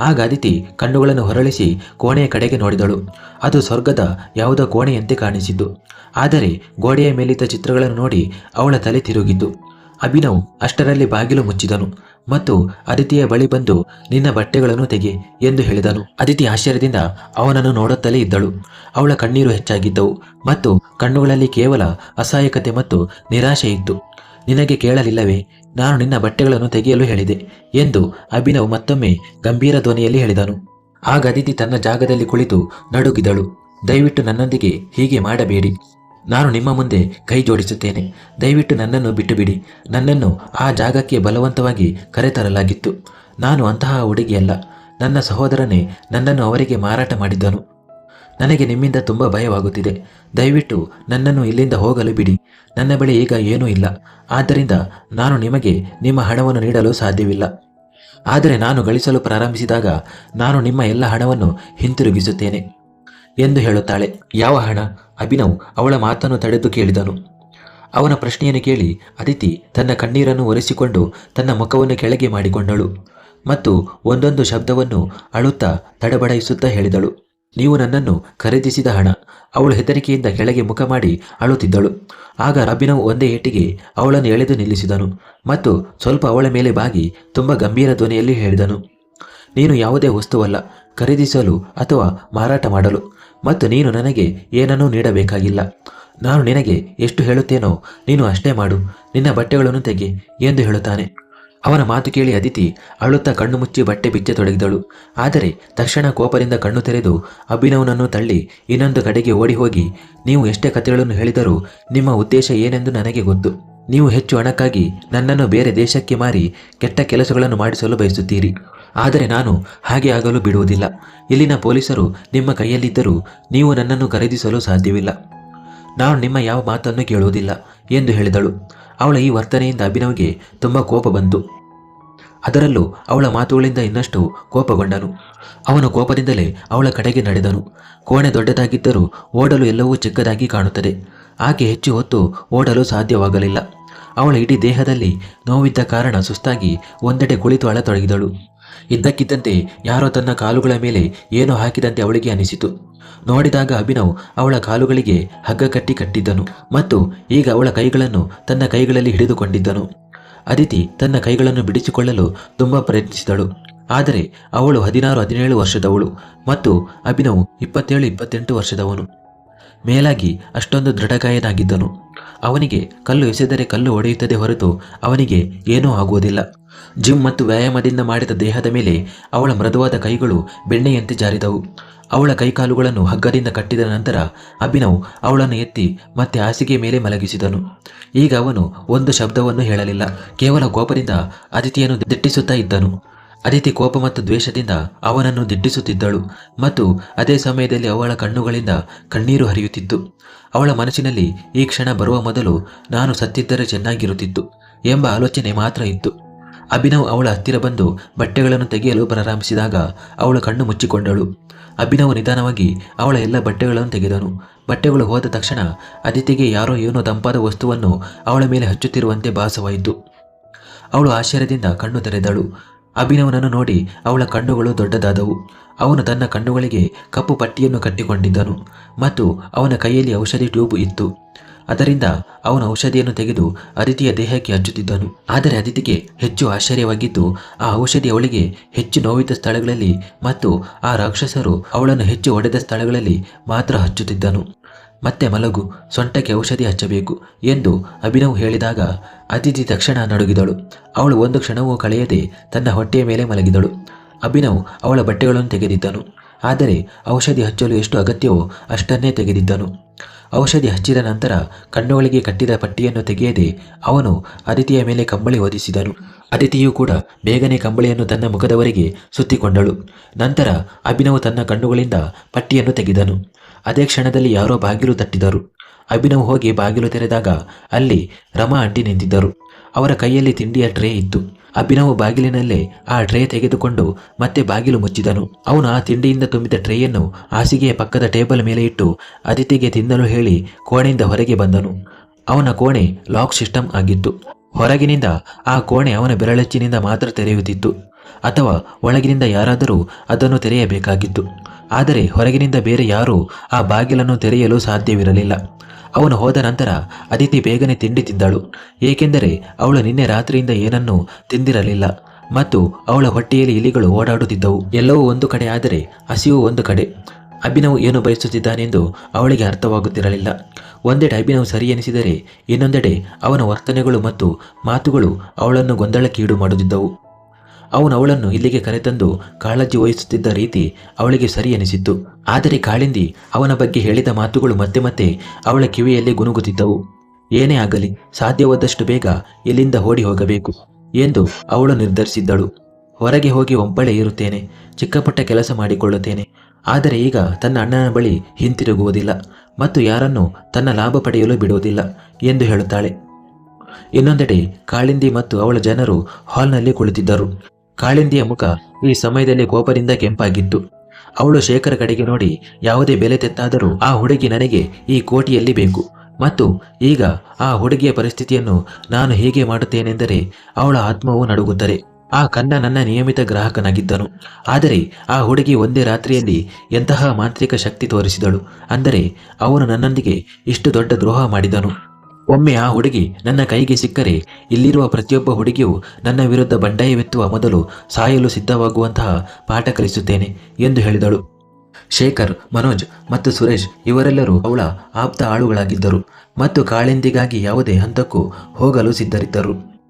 ಆಗ ಅದಿತಿ ಕಣ್ಣುಗಳನ್ನು ಹೊರಳಿಸಿ ಕೋಣೆಯ ಕಡೆಗೆ ನೋಡಿದಳು. ಅದು ಸ್ವರ್ಗದ ಯಾವುದೋ ಕೋಣೆಯಂತೆ ಕಾಣಿಸಿದ್ದು. ಆದರೆ ಗೋಡೆಯ ಮೇಲಿದ್ದ ಚಿತ್ರಗಳನ್ನು ನೋಡಿ ಅವಳ ತಲೆ ತಿರುಗಿದ್ದು. ಅಭಿನವ್ ಅಷ್ಟರಲ್ಲಿ ಬಾಗಿಲು ಮುಚ್ಚಿದನು ಮತ್ತು ಅದಿತಿಯ ಬಳಿ ಬಂದು, ನಿನ್ನ ಬಟ್ಟೆಗಳನ್ನು ತೆಗೆ ಎಂದು ಹೇಳಿದನು. ಅದಿತಿ ಆಶ್ಚರ್ಯದಿಂದ ಅವನನ್ನು ನೋಡುತ್ತಲೇ ಇದ್ದಳು. ಅವಳ ಕಣ್ಣೀರು ಹೆಚ್ಚಾಗಿದ್ದವು ಮತ್ತು ಕಣ್ಣುಗಳಲ್ಲಿ ಕೇವಲ ಅಸಹಾಯಕತೆ ಮತ್ತು ನಿರಾಶೆ ಇತ್ತು ನಿನಗೆ ಕೇಳಲಿಲ್ಲವೇ? ನಾನು ನಿನ್ನ ಬಟ್ಟೆಗಳನ್ನು ತೆಗೆಯಲು ಹೇಳಿದೆ ಎಂದು ಅಭಿನವ್ ಮತ್ತೊಮ್ಮೆ ಗಂಭೀರ ಧ್ವನಿಯಲ್ಲಿ ಹೇಳಿದನು. ಆಗ ಅದಿತಿ ತನ್ನ ಜಾಗದಲ್ಲಿ ಕುಳಿತು ನಡುಗಿದಳು. ದಯವಿಟ್ಟು ನನ್ನೊಂದಿಗೆ ಹೀಗೆ ಮಾಡಬೇಡಿ. ನಾನು ನಿಮ್ಮ ಮುಂದೆ ಕೈ ಜೋಡಿಸುತ್ತೇನೆ. ದಯವಿಟ್ಟು ನನ್ನನ್ನು ಬಿಟ್ಟುಬಿಡಿ. ನನ್ನನ್ನು ಆ ಜಾಗಕ್ಕೆ ಬಲವಂತವಾಗಿ ಕರೆತರಲಾಗಿತ್ತು. ನಾನು ಅಂತಹ ಹುಡುಗಿಯಲ್ಲ. ನನ್ನ ಸಹೋದರನೇ ನನ್ನನ್ನು ಅವರಿಗೆ ಮಾರಾಟ ಮಾಡಿದ್ದನು. ನನಗೆ ನಿಮ್ಮಿಂದ ತುಂಬ ಭಯವಾಗುತ್ತಿದೆ. ದಯವಿಟ್ಟು ನನ್ನನ್ನು ಇಲ್ಲಿಂದ ಹೋಗಲು ಬಿಡಿ. ನನ್ನ ಬಳಿ ಈಗ ಏನೂ ಇಲ್ಲ. ಆದ್ದರಿಂದ ನಾನು ನಿಮಗೆ ನಿಮ್ಮ ಹಣವನ್ನು ನೀಡಲು ಸಾಧ್ಯವಿಲ್ಲ. ಆದರೆ ನಾನು ಗಳಿಸಲು ಪ್ರಾರಂಭಿಸಿದಾಗ ನಾನು ನಿಮ್ಮ ಎಲ್ಲ ಹಣವನ್ನು ಹಿಂತಿರುಗಿಸುತ್ತೇನೆ ಎಂದು ಹೇಳುತ್ತಾಳೆ. ಯಾವ ಹಣ? ಅಭಿನವ್ ಅವಳ ಮಾತನ್ನು ತಡೆದು ಕೇಳಿದನು. ಅವನ ಪ್ರಶ್ನೆಯನ್ನು ಕೇಳಿ ಅದಿತಿ ತನ್ನ ಕಣ್ಣೀರನ್ನು ಒರೆಸಿಕೊಂಡು ತನ್ನ ಮುಖವನ್ನು ಕೆಳಗೆ ಮಾಡಿಕೊಂಡಳು ಮತ್ತು ಒಂದೊಂದು ಶಬ್ದವನ್ನು ಅಳುತ್ತಾ ತಡಬಡಾಯಿಸುತ್ತಾ ಹೇಳಿದಳು. ನೀವು ನನ್ನನ್ನು ಖರೀದಿಸಿದ ಹಣ ಅವಳು ಹೆದರಿಕೆಯಿಂದ ಕೆಳಗೆ ಮುಖ ಮಾಡಿ ಅಳುತ್ತಿದ್ದಳು. ಆಗ ಅಭಿನವ್ ಒಂದೇ ಏಟಿಗೆ ಅವಳನ್ನು ಎಳೆದು ನಿಲ್ಲಿಸಿದನು ಮತ್ತು ಸ್ವಲ್ಪ ಅವಳ ಮೇಲೆ ಬಾಗಿ ತುಂಬ ಗಂಭೀರ ಧ್ವನಿಯಲ್ಲಿ ಹೇಳಿದನು, ನೀನು ಯಾವುದೇ ವಸ್ತುವಲ್ಲ, ಖರೀದಿಸಲು ಅಥವಾ ಮಾರಾಟ ಮಾಡಲು, ಮತ್ತು ನೀನು ನನಗೆ ಏನನ್ನೂ ನೀಡಬೇಕಾಗಿಲ್ಲ. ನಾನು ನಿನಗೆ ಎಷ್ಟು ಹೇಳುತ್ತೇನೋ ನೀನು ಅಷ್ಟೇ ಮಾಡು, ನಿನ್ನ ಬಟ್ಟೆಗಳನ್ನು ತೆಗೆ ಎಂದು ಹೇಳುತ್ತಾನೆ. ಅವನ ಮಾತು ಕೇಳಿ ಅದಿತಿ ಅಳುತ್ತಾ ಕಣ್ಣು ಮುಚ್ಚಿ ಬಟ್ಟೆ ಬಿಚ್ಚತೊಡಗಿದಳು ಆದರೆ ತಕ್ಷಣ ಕೋಪದಿಂದ ಕಣ್ಣು ತೆರೆದು, ಅಭಿನವ್ನನ್ನು ತಳ್ಳಿ ಇನ್ನೊಂದು ಕಡೆಗೆ ಓಡಿ ಹೋಗಿ, ನೀವು ಎಷ್ಟೇ ಕಥೆಗಳನ್ನು ಹೇಳಿದರೂ ನಿಮ್ಮ ಉದ್ದೇಶ ಏನೆಂದು ನನಗೆ ಗೊತ್ತು. ನೀವು ಹೆಚ್ಚು ಹಣಕ್ಕಾಗಿ ನನ್ನನ್ನು ಬೇರೆ ದೇಶಕ್ಕೆ ಮಾರಿ ಕೆಟ್ಟ ಕೆಲಸಗಳನ್ನು ಮಾಡಿಸಲು ಬಯಸುತ್ತೀರಿ. ಆದರೆ ನಾನು ಹಾಗೆ ಆಗಲು ಬಿಡುವುದಿಲ್ಲ. ಇಲ್ಲಿನ ಪೊಲೀಸರು ನಿಮ್ಮ ಕೈಯಲ್ಲಿದ್ದರೂ ನೀವು ನನ್ನನ್ನು ಖರೀದಿಸಲು ಸಾಧ್ಯವಿಲ್ಲ. ನಾನು ನಿಮ್ಮ ಯಾವ ಮಾತನ್ನು ಕೇಳುವುದಿಲ್ಲ ಎಂದು ಹೇಳಿದಳು. ಅವಳ ಈ ವರ್ತನೆಯಿಂದ ಅಭಿನವ್ಗೆ ತುಂಬ ಕೋಪ ಬಂತು. ಅದರಲ್ಲೂ ಅವಳ ಮಾತುಗಳಿಂದ ಇನ್ನಷ್ಟು ಕೋಪಗೊಂಡನು. ಅವನು ಕೋಪದಿಂದಲೇ ಅವಳ ಕಡೆಗೆ ನಡೆದನು. ಕೋಣೆ ದೊಡ್ಡದಾಗಿದ್ದರೂ ಓಡಲು ಎಲ್ಲವೂ ಚಿಕ್ಕದಾಗಿ ಕಾಣುತ್ತದೆ. ಆಕೆ ಹೆಚ್ಚು ಹೊತ್ತು ಓಡಲು ಸಾಧ್ಯವಾಗಲಿಲ್ಲ. ಅವಳ ಇಡೀ ದೇಹದಲ್ಲಿ ನೋವಿದ್ದ ಕಾರಣ ಸುಸ್ತಾಗಿ ಒಂದೆಡೆ ಕುಳಿತು ಅಳತೊಡಗಿದಳು. ಇದ್ದಕ್ಕಿದ್ದಂತೆ ಯಾರೋ ತನ್ನ ಕಾಲುಗಳ ಮೇಲೆ ಏನೋ ಹಾಕಿದಂತೆ ಅವಳಿಗೆ ಅನಿಸಿತು. ನೋಡಿದಾಗ ಅಭಿನವ್ ಅವಳ ಕಾಲುಗಳಿಗೆ ಹಗ್ಗ ಕಟ್ಟಿ ಕಟ್ಟಿದ್ದನು ಮತ್ತು ಈಗ ಅವಳ ಕೈಗಳನ್ನು ತನ್ನ ಕೈಗಳಲ್ಲಿ ಹಿಡಿದುಕೊಂಡಿದ್ದನು. ಅದಿತಿ ತನ್ನ ಕೈಗಳನ್ನು ಬಿಡಿಸಿಕೊಳ್ಳಲು ತುಂಬ ಪ್ರಯತ್ನಿಸಿದಳು. ಆದರೆ ಅವಳು ಹದಿನಾರು ಹದಿನೇಳು ವರ್ಷದವಳು ಮತ್ತು ಅಭಿನವ್ ಇಪ್ಪತ್ತೇಳು ಇಪ್ಪತ್ತೆಂಟು ವರ್ಷದವನು. ಮೇಲಾಗಿ ಅಷ್ಟೊಂದು ದೃಢಗಾಯನಾಗಿದ್ದನು. ಅವನಿಗೆ ಕಲ್ಲು ಎಸೆದರೆ ಕಲ್ಲು ಒಡೆಯುತ್ತದೆ ಹೊರತು ಅವನಿಗೆ ಏನೂ ಆಗುವುದಿಲ್ಲ. ಜಿಮ್ ಮತ್ತು ವ್ಯಾಯಾಮದಿಂದ ಮಾಡಿದ ದೇಹದ ಮೇಲೆ ಅವಳ ಮೃದುವಾದ ಕೈಗಳು ಬೆಣ್ಣೆಯಂತೆ ಜಾರಿದವು. ಅವಳ ಕೈಕಾಲುಗಳನ್ನು ಹಗ್ಗದಿಂದ ಕಟ್ಟಿದ ನಂತರ ಅಭಿನವ್ ಅವಳನ್ನು ಎತ್ತಿ ಮತ್ತೆ ಹಾಸಿಗೆ ಮೇಲೆ ಮಲಗಿಸಿದನು. ಈಗ ಅವನು ಒಂದು ಶಬ್ದವನ್ನು ಹೇಳಲಿಲ್ಲ. ಕೇವಲ ಕೋಪದಿಂದ ಅದಿತಿಯನ್ನು ದಿಟ್ಟಿಸುತ್ತಾ ಇದ್ದನು. ಅದಿತಿ ಕೋಪ ಮತ್ತು ದ್ವೇಷದಿಂದ ಅವನನ್ನು ದಿಟ್ಟಿಸುತ್ತಿದ್ದಳು ಮತ್ತು ಅದೇ ಸಮಯದಲ್ಲಿ ಅವಳ ಕಣ್ಣುಗಳಿಂದ ಕಣ್ಣೀರು ಹರಿಯುತ್ತಿತ್ತು. ಅವಳ ಮನಸ್ಸಿನಲ್ಲಿ ಈ ಕ್ಷಣ ಬರುವ ಮೊದಲು ನಾನು ಸತ್ತಿದ್ದರೆ ಚೆನ್ನಾಗಿರುತ್ತಿತ್ತು ಎಂಬ ಆಲೋಚನೆ ಮಾತ್ರ ಇತ್ತು. ಅಭಿನವ್ ಅವಳ ಹತ್ತಿರ ಬಂದು ಬಟ್ಟೆಗಳನ್ನು ತೆಗೆಯಲು ಪ್ರಾರಂಭಿಸಿದಾಗ ಅವಳು ಕಣ್ಣು ಮುಚ್ಚಿಕೊಂಡಳು. ಅಭಿನವ್ ನಿಧಾನವಾಗಿ ಅವಳ ಎಲ್ಲ ಬಟ್ಟೆಗಳನ್ನು ತೆಗೆದನು. ಬಟ್ಟೆಗಳು ಹೋದ ತಕ್ಷಣ ಅದಿತಿಗೆ ಯಾರೋ ಏನೋ ತಂಪಾದ ವಸ್ತುವನ್ನು ಅವಳ ಮೇಲೆ ಹಚ್ಚುತ್ತಿರುವಂತೆ ಭಾಸವಾಯಿತು. ಅವಳು ಆಶ್ಚರ್ಯದಿಂದ ಕಣ್ಣು ತೆರೆದಳು. ಅಭಿನವನನ್ನು ನೋಡಿ ಅವಳ ಕಣ್ಣುಗಳು ದೊಡ್ಡದಾದವು. ಅವನು ತನ್ನ ಕಣ್ಣುಗಳಿಗೆ ಕಪ್ಪು ಪಟ್ಟಿಯನ್ನು ಕಟ್ಟಿಕೊಂಡಿದ್ದನು ಮತ್ತು ಅವನ ಕೈಯಲ್ಲಿ ಔಷಧಿ ಟ್ಯೂಬ್ ಇತ್ತು. ಅದರಿಂದ ಅವನು ಔಷಧಿಯನ್ನು ತೆಗೆದು ಅದಿತಿಯ ದೇಹಕ್ಕೆ ಹಚ್ಚುತ್ತಿದ್ದನು ಆದರೆ ಅದಿತಿಗೆ ಹೆಚ್ಚು ಆಶ್ಚರ್ಯವಾಗಿದ್ದು, ಆ ಔಷಧಿ ಅವಳಿಗೆ ಹೆಚ್ಚು ನೋವಿದ್ದ ಸ್ಥಳಗಳಲ್ಲಿ ಮತ್ತು ಆ ರಾಕ್ಷಸರು ಅವಳನ್ನು ಹೆಚ್ಚು ಒಡೆದ ಸ್ಥಳಗಳಲ್ಲಿ ಮಾತ್ರ ಹಚ್ಚುತ್ತಿದ್ದನು ಮತ್ತೆ ಮಲಗು, ಸೊಂಟಕ್ಕೆ ಔಷಧಿ ಹಚ್ಚಬೇಕು ಎಂದು ಅಭಿನವ್ ಹೇಳಿದಾಗ ಅದಿತಿ ತಕ್ಷಣ ನಡುಗಿದಳು. ಅವಳು ಒಂದು ಕ್ಷಣವೂ ಕಳೆಯದೆ ತನ್ನ ಹೊಟ್ಟೆಯ ಮೇಲೆ ಮಲಗಿದಳು. ಅಭಿನವ್ ಅವಳ ಬಟ್ಟೆಗಳನ್ನು ತೆಗೆದಿದ್ದನು. ಆದರೆ ಔಷಧಿ ಹಚ್ಚಲು ಎಷ್ಟು ಅಗತ್ಯವೋ ಅಷ್ಟನ್ನೇ ತೆಗೆದಿದ್ದನು. ಔಷಧಿ ಹಚ್ಚಿದ ನಂತರ ಕಣ್ಣುಗಳಿಗೆ ಕಟ್ಟಿದ ಪಟ್ಟಿಯನ್ನು ತೆಗೆಯದೆ ಅವನು ಅದಿತಿಯ ಮೇಲೆ ಕಂಬಳಿ ಹೊದಿಸಿದನು. ಅದಿತಿಯು ಕೂಡ ಬೇಗನೆ ಕಂಬಳಿಯನ್ನು ತನ್ನ ಮುಖದವರೆಗೆ ಸುತ್ತಿಕೊಂಡಳು. ನಂತರ ಅಭಿನವ್ ತನ್ನ ಕಣ್ಣುಗಳಿಂದ ಪಟ್ಟಿಯನ್ನು ತೆಗೆದನು. ಅದೇ ಕ್ಷಣದಲ್ಲಿ ಯಾರೋ ಬಾಗಿಲು ತಟ್ಟಿದರು. ಅಭಿನವ್ ಹೋಗಿ ಬಾಗಿಲು ತೆರೆದಾಗ ಅಲ್ಲಿ ರಮಾ ಅಂಟಿ ನಿಂತಿದ್ದರು. ಅವರ ಕೈಯಲ್ಲಿ ತಿಂಡಿಯ ಟ್ರೇ ಇತ್ತು. ಅಭಿನವ್ ಬಾಗಿಲಿನಲ್ಲೇ ಆ ಟ್ರೇ ತೆಗೆದುಕೊಂಡು ಮತ್ತೆ ಬಾಗಿಲು ಮುಚ್ಚಿದನು. ಅವನು ಆ ತಿಂಡಿಯಿಂದ ತುಂಬಿದ ಟ್ರೇಯನ್ನು ಹಾಸಿಗೆಯ ಪಕ್ಕದ ಟೇಬಲ್ ಮೇಲೆ ಇಟ್ಟು ಅದಿತಿಗೆ ತಿನ್ನಲು ಹೇಳಿ ಕೋಣೆಯಿಂದ ಹೊರಗೆ ಬಂದನು. ಅವನ ಕೋಣೆ ಲಾಕ್ ಸಿಸ್ಟಮ್ ಆಗಿತ್ತು. ಹೊರಗಿನಿಂದ ಆ ಕೋಣೆ ಅವನ ಬೆರಳಚ್ಚಿನಿಂದ ಮಾತ್ರ ತೆರೆಯುತ್ತಿತ್ತು. ಅಥವಾ ಒಳಗಿನಿಂದ ಯಾರಾದರೂ ಅದನ್ನು ತೆರೆಯಬೇಕಾಗಿತ್ತು. ಆದರೆ ಹೊರಗಿನಿಂದ ಬೇರೆ ಯಾರೂ ಆ ಬಾಗಿಲನ್ನು ತೆರೆಯಲು ಸಾಧ್ಯವಿರಲಿಲ್ಲ. ಅವನು ಹೋದ ನಂತರ ಅದಿತಿ ಬೇಗನೆ ತಿಂಡಿ ತಿಂದಳು ಏಕೆಂದರೆ ಅವಳು ನಿನ್ನೆ ರಾತ್ರಿಯಿಂದ ಏನನ್ನೂ ತಿಂದಿರಲಿಲ್ಲ ಮತ್ತು ಅವಳ ಹೊಟ್ಟೆಯಲ್ಲಿ ಇಲಿಗಳು ಓಡಾಡುತ್ತಿದ್ದವು. ಎಲ್ಲವೂ ಒಂದು ಕಡೆ ಆದರೆ ಹಸಿವು ಒಂದು ಕಡೆ. ಅಭಿನವ್ ಏನು ಬಯಸುತ್ತಿದ್ದಾನೆಂದು ಅವಳಿಗೆ ಅರ್ಥವಾಗುತ್ತಿರಲಿಲ್ಲ. ಒಂದೆಡೆ ಅಭಿನವ್ ಸರಿ ಎನಿಸಿದರೆ ಇನ್ನೊಂದೆಡೆ ಅವನ ವರ್ತನೆಗಳು ಮತ್ತು ಮಾತುಗಳು ಅವಳನ್ನು ಗೊಂದಲಕ್ಕೀಡು ಮಾಡುತ್ತಿದ್ದವು. ಅವನು ಅವಳನ್ನು ಇಲ್ಲಿಗೆ ಕರೆತಂದು ಕಾಳಜಿ ವಹಿಸುತ್ತಿದ್ದ ರೀತಿ ಅವಳಿಗೆ ಸರಿ ಎನಿಸಿತ್ತು ಆದರೆ ಕಾಳಿಂದಿ ಅವನ ಬಗ್ಗೆ ಹೇಳಿದ ಮಾತುಗಳು ಮತ್ತೆ ಮತ್ತೆ ಅವಳ ಕಿವಿಯಲ್ಲಿ ಗುನುಗುತ್ತಿದ್ದವು ಏನೇ ಆಗಲಿ, ಸಾಧ್ಯವಾದಷ್ಟು ಬೇಗ ಇಲ್ಲಿಂದ ಓಡಿ ಹೋಗಬೇಕು ಎಂದು ಅವಳು ನಿರ್ಧರಿಸಿದ್ದಳು. ಹೊರಗೆ ಹೋಗಿ ಒಂಪಳೆ ಇರುತ್ತೇನೆ, ಚಿಕ್ಕಪಟ್ಟ ಕೆಲಸ ಮಾಡಿಕೊಳ್ಳುತ್ತೇನೆ. ಆದರೆ ಈಗ ತನ್ನ ಅಣ್ಣನ ಬಳಿ ಹಿಂತಿರುಗುವುದಿಲ್ಲ ಮತ್ತು ಯಾರನ್ನು ತನ್ನ ಲಾಭ ಪಡೆಯಲು ಬಿಡುವುದಿಲ್ಲ ಎಂದು ಹೇಳುತ್ತಾಳೆ. ಇನ್ನೊಂದೆಡೆ ಕಾಳಿಂದಿ ಮತ್ತು ಅವಳ ಜನರು ಹಾಲ್ನಲ್ಲಿ ಕುಳಿತಿದ್ದರು. ಕಾಳಿಂದಿಯ ಮುಖ ಈ ಸಮಯದಲ್ಲಿ ಕೋಪದಿಂದ ಕೆಂಪಾಗಿತ್ತು. ಅವಳು ಶೇಖರ ಕಡೆಗೆ ನೋಡಿ, ಯಾವುದೇ ಬೆಲೆ ತೆತ್ತಾದರೂ ಆ ಹುಡುಗಿ ನನಗೆ ಈ ಕೋಟಿಯಲ್ಲಿ ಬೇಕು. ಮತ್ತು ಈಗ ಆ ಹುಡುಗಿಯ ಪರಿಸ್ಥಿತಿಯನ್ನು ನಾನು ಹೇಗೆ ಮಾಡುತ್ತೇನೆಂದರೆ ಅವಳ ಆತ್ಮವು ನಡುಗುತ್ತದೆ. ಆ ಕನ್ನ ನನ್ನ ನಿಯಮಿತ ಗ್ರಾಹಕನಾಗಿದ್ದನು. ಆದರೆ ಆ ಹುಡುಗಿ ಒಂದೇ ರಾತ್ರಿಯಲ್ಲಿ ಎಂತಹ ಮಾಂತ್ರಿಕ ಶಕ್ತಿ ತೋರಿಸಿದಳು. ಅಂದರೆ ಅವನು ನನ್ನೊಂದಿಗೆ ಇಷ್ಟು ದೊಡ್ಡ ದ್ರೋಹ ಮಾಡಿದನು. ಒಮ್ಮೆ ಆ ಹುಡುಗಿ ನನ್ನ ಕೈಗೆ ಸಿಕ್ಕರೆ ಇಲ್ಲಿರುವ ಪ್ರತಿಯೊಬ್ಬ ಹುಡುಗಿಯೂ ನನ್ನ ವಿರುದ್ಧ ಬಂಡಾಯವೆತ್ತುವ ಮೊದಲು ಸಾಯಲು ಸಿದ್ಧವಾಗುವಂತಹ ಪಾಠ ಕಲಿಸುತ್ತೇನೆ ಎಂದು ಹೇಳಿದಳು. ಶೇಖರ್, ಮನೋಜ್ ಮತ್ತು ಸುರೇಶ್ ಇವರೆಲ್ಲರೂ ಅವಳ ಆಪ್ತ ಆಳುಗಳಾಗಿದ್ದರು ಮತ್ತು ಕಾಳೆಂದಿಗಾಗಿ ಯಾವುದೇ ಹಂತಕ್ಕೂ ಹೋಗಲು ಸಿದ್ಧರಿದ್ದರು.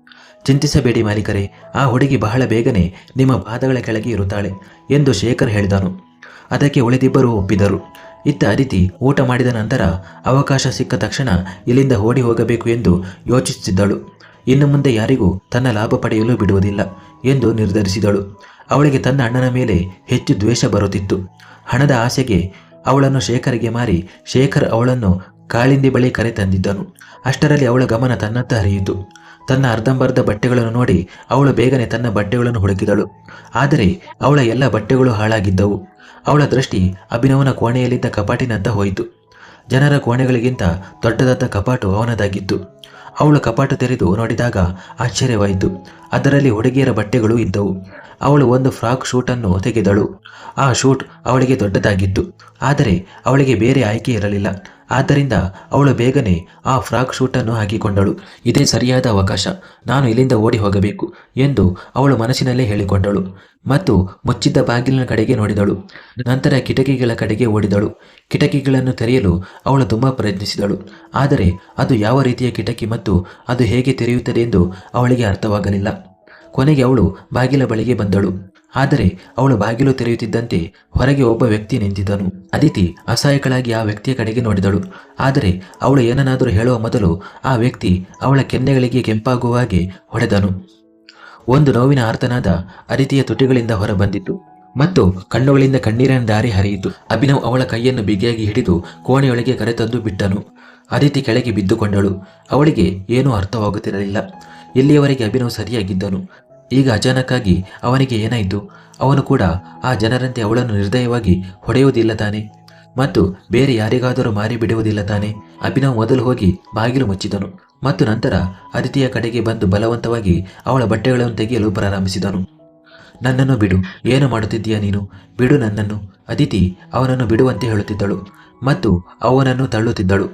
ಚಿಂತಿಸಬೇಡಿ ಮಾಲೀಕರೇ, ಆ ಹುಡುಗಿ ಬಹಳ ಬೇಗನೆ ನಿಮ್ಮ ಪಾದಗಳ ಕೆಳಗೆ ಇರುತ್ತಾಳೆ ಎಂದು ಶೇಖರ್ ಹೇಳಿದನು. ಅದಕ್ಕೆ ಉಳಿದಿಬ್ಬರು ಒಪ್ಪಿದರು. ಇತ್ತ ಅದಿತಿ ಊಟ ಮಾಡಿದ ನಂತರ ಅವಕಾಶ ಸಿಕ್ಕ ತಕ್ಷಣ ಇಲ್ಲಿಂದ ಓಡಿ ಹೋಗಬೇಕು ಎಂದು ಯೋಚಿಸುತ್ತಿದ್ದಳು. ಇನ್ನು ಮುಂದೆ ಯಾರಿಗೂ ತನ್ನ ಲಾಭ ಪಡೆಯಲು ಬಿಡುವುದಿಲ್ಲ ಎಂದು ನಿರ್ಧರಿಸಿದಳು. ಅವಳಿಗೆ ತನ್ನ ಅಣ್ಣನ ಮೇಲೆ ಹೆಚ್ಚು ದ್ವೇಷ ಬರುತ್ತಿತ್ತು. ಹಣದ ಆಸೆಗೆ ಅವಳನ್ನು ಶೇಖರ್ಗೆ ಮಾರಿ ಶೇಖರ್ ಅವಳನ್ನು ಕಾಳಿಂದಿ ಬಳಿ ಕರೆ ತಂದಿದ್ದನು. ಅಷ್ಟರಲ್ಲಿ ಅವಳ ಗಮನ ತನ್ನತ್ತ ಹರಿಯಿತು. ತನ್ನ ಅರ್ಧಂಬರ್ಧ ಬಟ್ಟೆಗಳನ್ನು ನೋಡಿ ಅವಳು ಬೇಗನೆ ತನ್ನ ಬಟ್ಟೆಗಳನ್ನು ಹುಡುಕಿದಳು. ಆದರೆ ಅವಳ ಎಲ್ಲ ಬಟ್ಟೆಗಳು ಹಾಳಾಗಿದ್ದವು. ಅವಳ ದೃಷ್ಟಿ ಅಭಿನವನ ಕೋಣೆಯಲ್ಲಿದ್ದ ಕಪಾಟಿನತ್ತ ಹೋಯಿತು. ಜನರ ಕೋಣೆಗಳಿಗಿಂತ ದೊಡ್ಡದಾದ ಕಪಾಟು ಅವನದಾಗಿತ್ತು. ಅವಳು ಕಪಾಟು ತೆರೆದು ನೋಡಿದಾಗ ಆಶ್ಚರ್ಯವಾಯಿತು. ಅದರಲ್ಲಿ ಹುಡುಗಿಯರ ಬಟ್ಟೆಗಳು ಇದ್ದವು. ಅವಳು ಒಂದು ಫ್ರಾಕ್ ಶೂಟನ್ನು ತೆಗೆದಳು. ಆ ಶೂಟ್ ಅವಳಿಗೆ ದೊಡ್ಡದಾಗಿತ್ತು. ಆದರೆ ಅವಳಿಗೆ ಬೇರೆ ಆಯ್ಕೆ ಇರಲಿಲ್ಲ. ಆದ್ದರಿಂದ ಅವಳು ಬೇಗನೆ ಆ ಫ್ರಾಕ್ ಶೂಟನ್ನು ಹಾಕಿಕೊಂಡಳು. ಇದೇ ಸರಿಯಾದ ಅವಕಾಶ. ನಾನು ಇಲ್ಲಿಂದ ಓಡಿ ಹೋಗಬೇಕು ಎಂದು ಅವಳು ಮನಸ್ಸಿನಲ್ಲೇ ಹೇಳಿಕೊಂಡಳು. ಮತ್ತು ಮುಚ್ಚಿದ್ದ ಬಾಗಿಲಿನ ಕಡೆಗೆ ನೋಡಿದಳು. ನಂತರ ಕಿಟಕಿಗಳ ಕಡೆಗೆ ಓಡಿದಳು. ಕಿಟಕಿಗಳನ್ನು ತೆರೆಯಲು ಅವಳು ತುಂಬ ಪ್ರಯತ್ನಿಸಿದಳು. ಆದರೆ ಅದು ಯಾವ ರೀತಿಯ ಕಿಟಕಿ ಮತ್ತು ಅದು ಹೇಗೆ ತೆರೆಯುತ್ತದೆ ಎಂದು ಅವಳಿಗೆ ಅರ್ಥವಾಗಲಿಲ್ಲ. ಕೊನೆಗೆ ಅವಳು ಬಾಗಿಲ ಬಳಿಗೆ ಬಂದಳು. ಆದರೆ ಅವಳು ಬಾಗಿಲು ತೆರೆಯುತ್ತಿದ್ದಂತೆ ಹೊರಗೆ ಒಬ್ಬ ವ್ಯಕ್ತಿ ನಿಂತಿದ್ದನು. ಅದಿತಿ ಅಸಹಾಯಕಳಾಗಿ ಆ ವ್ಯಕ್ತಿಯ ಕಡೆಗೆ ನೋಡಿದಳು. ಆದರೆ ಅವಳು ಏನನ್ನಾದರೂ ಹೇಳುವ ಮೊದಲು ಆ ವ್ಯಕ್ತಿ ಅವಳ ಕೆನ್ನೆಗಳಿಗೆ ಕೆಂಪಾಗುವ ಹಾಗೆ ಹೊಡೆದನು. ಒಂದು ನೋವಿನ ಆರ್ತನಾದ ಅದಿತಿಯ ತುಟಿಗಳಿಂದ ಹೊರಬಂದಿತು ಮತ್ತು ಕಣ್ಣುಗಳಿಂದ ಕಣ್ಣೀರಿನ ದಾರಿ ಹರಿಯಿತು. ಅಭಿನವ್ ಅವಳ ಕೈಯನ್ನು ಬಿಗಿಯಾಗಿ ಹಿಡಿದು ಕೋಣೆಯೊಳಗೆ ಕರೆತಂದು ಬಿಟ್ಟನು. ಅದಿತಿ ಕೆಳಗೆ ಬಿದ್ದುಕೊಂಡಳು. ಅವಳಿಗೆ ಏನೂ ಅರ್ಥವಾಗುತ್ತಿರಲಿಲ್ಲ. ಇಲ್ಲಿಯವರೆಗೆ ಅಭಿನವ್ ಸರಿಯಾಗಿದ್ದನು? ಈಗ ಅಚಾನಕ್ಕಾಗಿ ಅವನಿಗೆ ಏನಾಯಿತು? ಅವನು ಕೂಡ ಆ ಜನರಂತೆ ಅವಳನ್ನು ನಿರ್ದಯವಾಗಿ ಹೊಡೆಯುವುದಿಲ್ಲ ತಾನೆ. ಮತ್ತು ಬೇರೆ ಯಾರಿಗಾದರೂ ಮಾರಿ ಬಿಡುವುದಿಲ್ಲ ತಾನೆ. ಅಭಿನವ್ ಮೊದಲು ಹೋಗಿ ಬಾಗಿಲು ಮುಚ್ಚಿದನು. ಮತ್ತು ನಂತರ ಅದಿತಿಯ ಕಡೆಗೆ ಬಂದು ಬಲವಂತವಾಗಿ ಅವಳ ಬಟ್ಟೆಗಳನ್ನು ತೆಗೆಯಲು ಪ್ರಾರಂಭಿಸಿದನು. ನನ್ನನ್ನು ಬಿಡು, ಏನು ಮಾಡುತ್ತಿದ್ದೀಯ ನೀನು? ಬಿಡು ನನ್ನನ್ನು. ಅದಿತಿ ಅವನನ್ನು ಬಿಡುವಂತೆ ಹೇಳುತ್ತಿದ್ದಳು. ಮತ್ತು ಅವನನ್ನು ತಳ್ಳುತ್ತಿದ್ದಳು.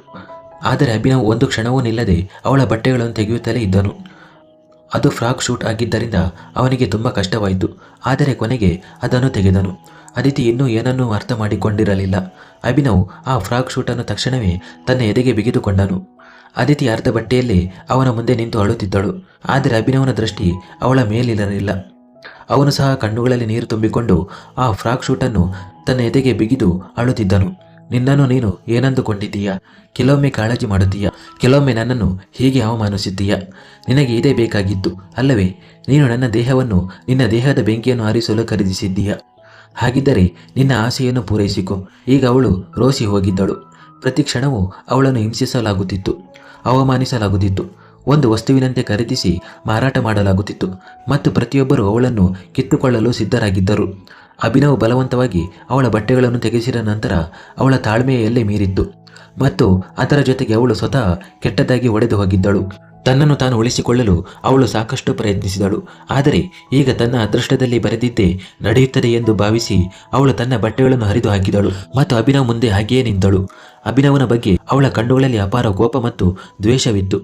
ಆದರೆ ಅಭಿನವ್ ಒಂದು ಕ್ಷಣವೂ ನಿಲ್ಲದೆ ಅವಳ ಬಟ್ಟೆಗಳನ್ನು ತೆಗೆಯುತ್ತಲೇ ಇದ್ದನು. ಅದು ಫ್ರಾಕ್ ಶೂಟ್ ಆಗಿದ್ದರಿಂದ ಅವನಿಗೆ ತುಂಬ ಕಷ್ಟವಾಯಿತು. ಆದರೆ ಕೊನೆಗೆ ಅದನ್ನು ತೆಗೆದನು. ಅದಿತಿ ಇನ್ನೂ ಏನನ್ನೂ ಅರ್ಥ ಮಾಡಿಕೊಂಡಿರಲಿಲ್ಲ ಅಭಿನವ್ ಆ ಫ್ರಾಕ್ ಶೂಟನ್ನು ತಕ್ಷಣವೇ ತನ್ನ ಎದೆಗೆ ಬಿಗಿದುಕೊಂಡನು. ಅದಿತಿ ಅರ್ಧ ಬಟ್ಟೆಯಲ್ಲಿ ಅವನ ಮುಂದೆ ನಿಂತು ಅಳುತ್ತಿದ್ದಳು. ಆದರೆ ಅಭಿನವನ ದೃಷ್ಟಿ ಅವಳ ಮೇಲಿರಲಿಲ್ಲ. ಅವನು ಸಹ ಕಣ್ಣುಗಳಲ್ಲಿ ನೀರು ತುಂಬಿಕೊಂಡು ಆ ಫ್ರಾಕ್ ಶೂಟನ್ನು ತನ್ನ ಎದೆಗೆ ಬಿಗಿದು ಅಳುತ್ತಿದ್ದನು. ನಿನ್ನನ್ನು ನೀನು ಏನಂದುಕೊಂಡಿದ್ದೀಯಾ? ಕೆಲವೊಮ್ಮೆ ಕಾಳಜಿ ಮಾಡುತ್ತೀಯಾ? ಕೆಲವೊಮ್ಮೆ ನನ್ನನ್ನು ಹೀಗೆ ಅವಮಾನಿಸಿದ್ದೀಯಾ? ನಿನಗೆ ಇದೇ ಬೇಕಾಗಿತ್ತು, ಅಲ್ಲವೇ? ನೀನು ನನ್ನ ದೇಹವನ್ನು, ನಿನ್ನ ದೇಹದ ಬೆಂಕಿಯನ್ನು ಆರಿಸಲು ಖರೀದಿಸಿದ್ದೀಯಾ? ಹಾಗಿದ್ದರೆ ನಿನ್ನ ಆಸೆಯನ್ನು ಪೂರೈಸಿಕೊ. ಈಗ ಅವಳು ರೋಸಿ ಹೋಗಿದ್ದಳು. ಪ್ರತಿ ಕ್ಷಣವೂ ಅವಳನ್ನು ಹಿಂಸಿಸಲಾಗುತ್ತಿತ್ತು, ಅವಮಾನಿಸಲಾಗುತ್ತಿತ್ತು. ಒಂದು ವಸ್ತುವಿನಂತೆ ಖರೀದಿಸಿ ಮಾರಾಟ ಮಾಡಲಾಗುತ್ತಿತ್ತು ಮತ್ತು ಪ್ರತಿಯೊಬ್ಬರೂ ಅವಳನ್ನು ಕಿತ್ತುಕೊಳ್ಳಲು ಸಿದ್ಧರಾಗಿದ್ದರು. ಅಭಿನವ್ ಬಲವಂತವಾಗಿ ಅವಳ ಬಟ್ಟೆಗಳನ್ನು ತೆಗೆಸಿದ ನಂತರ ಅವಳ ತಾಳ್ಮೆಯ ಎಲ್ಲೆ ಮೀರಿತ್ತು ಮತ್ತು ಅದರ ಜೊತೆಗೆ ಅವಳು ಸ್ವತಃ ಕೆಟ್ಟದಾಗಿ ಒಡೆದು ಹೋಗಿದ್ದಳು. ತನ್ನನ್ನು ತಾನು ಉಳಿಸಿಕೊಳ್ಳಲು ಅವಳು ಸಾಕಷ್ಟು ಪ್ರಯತ್ನಿಸಿದಳು. ಆದರೆ ಈಗ ತನ್ನ ಅದೃಷ್ಟದಲ್ಲಿ ಬರೆದಿದ್ದೇ ನಡೆಯುತ್ತದೆ ಎಂದು ಭಾವಿಸಿ ಅವಳು ತನ್ನ ಬಟ್ಟೆಗಳನ್ನು ಹರಿದು ಹಾಕಿದಳು ಮತ್ತು ಅಭಿನವ್ ಮುಂದೆ ಹಾಗೆಯೇ ನಿಂತಳು. ಅಭಿನವನ ಬಗ್ಗೆ ಅವಳ ಕಣ್ಣುಗಳಲ್ಲಿ ಅಪಾರ ಕೋಪ ಮತ್ತು ದ್ವೇಷವಿತ್ತು.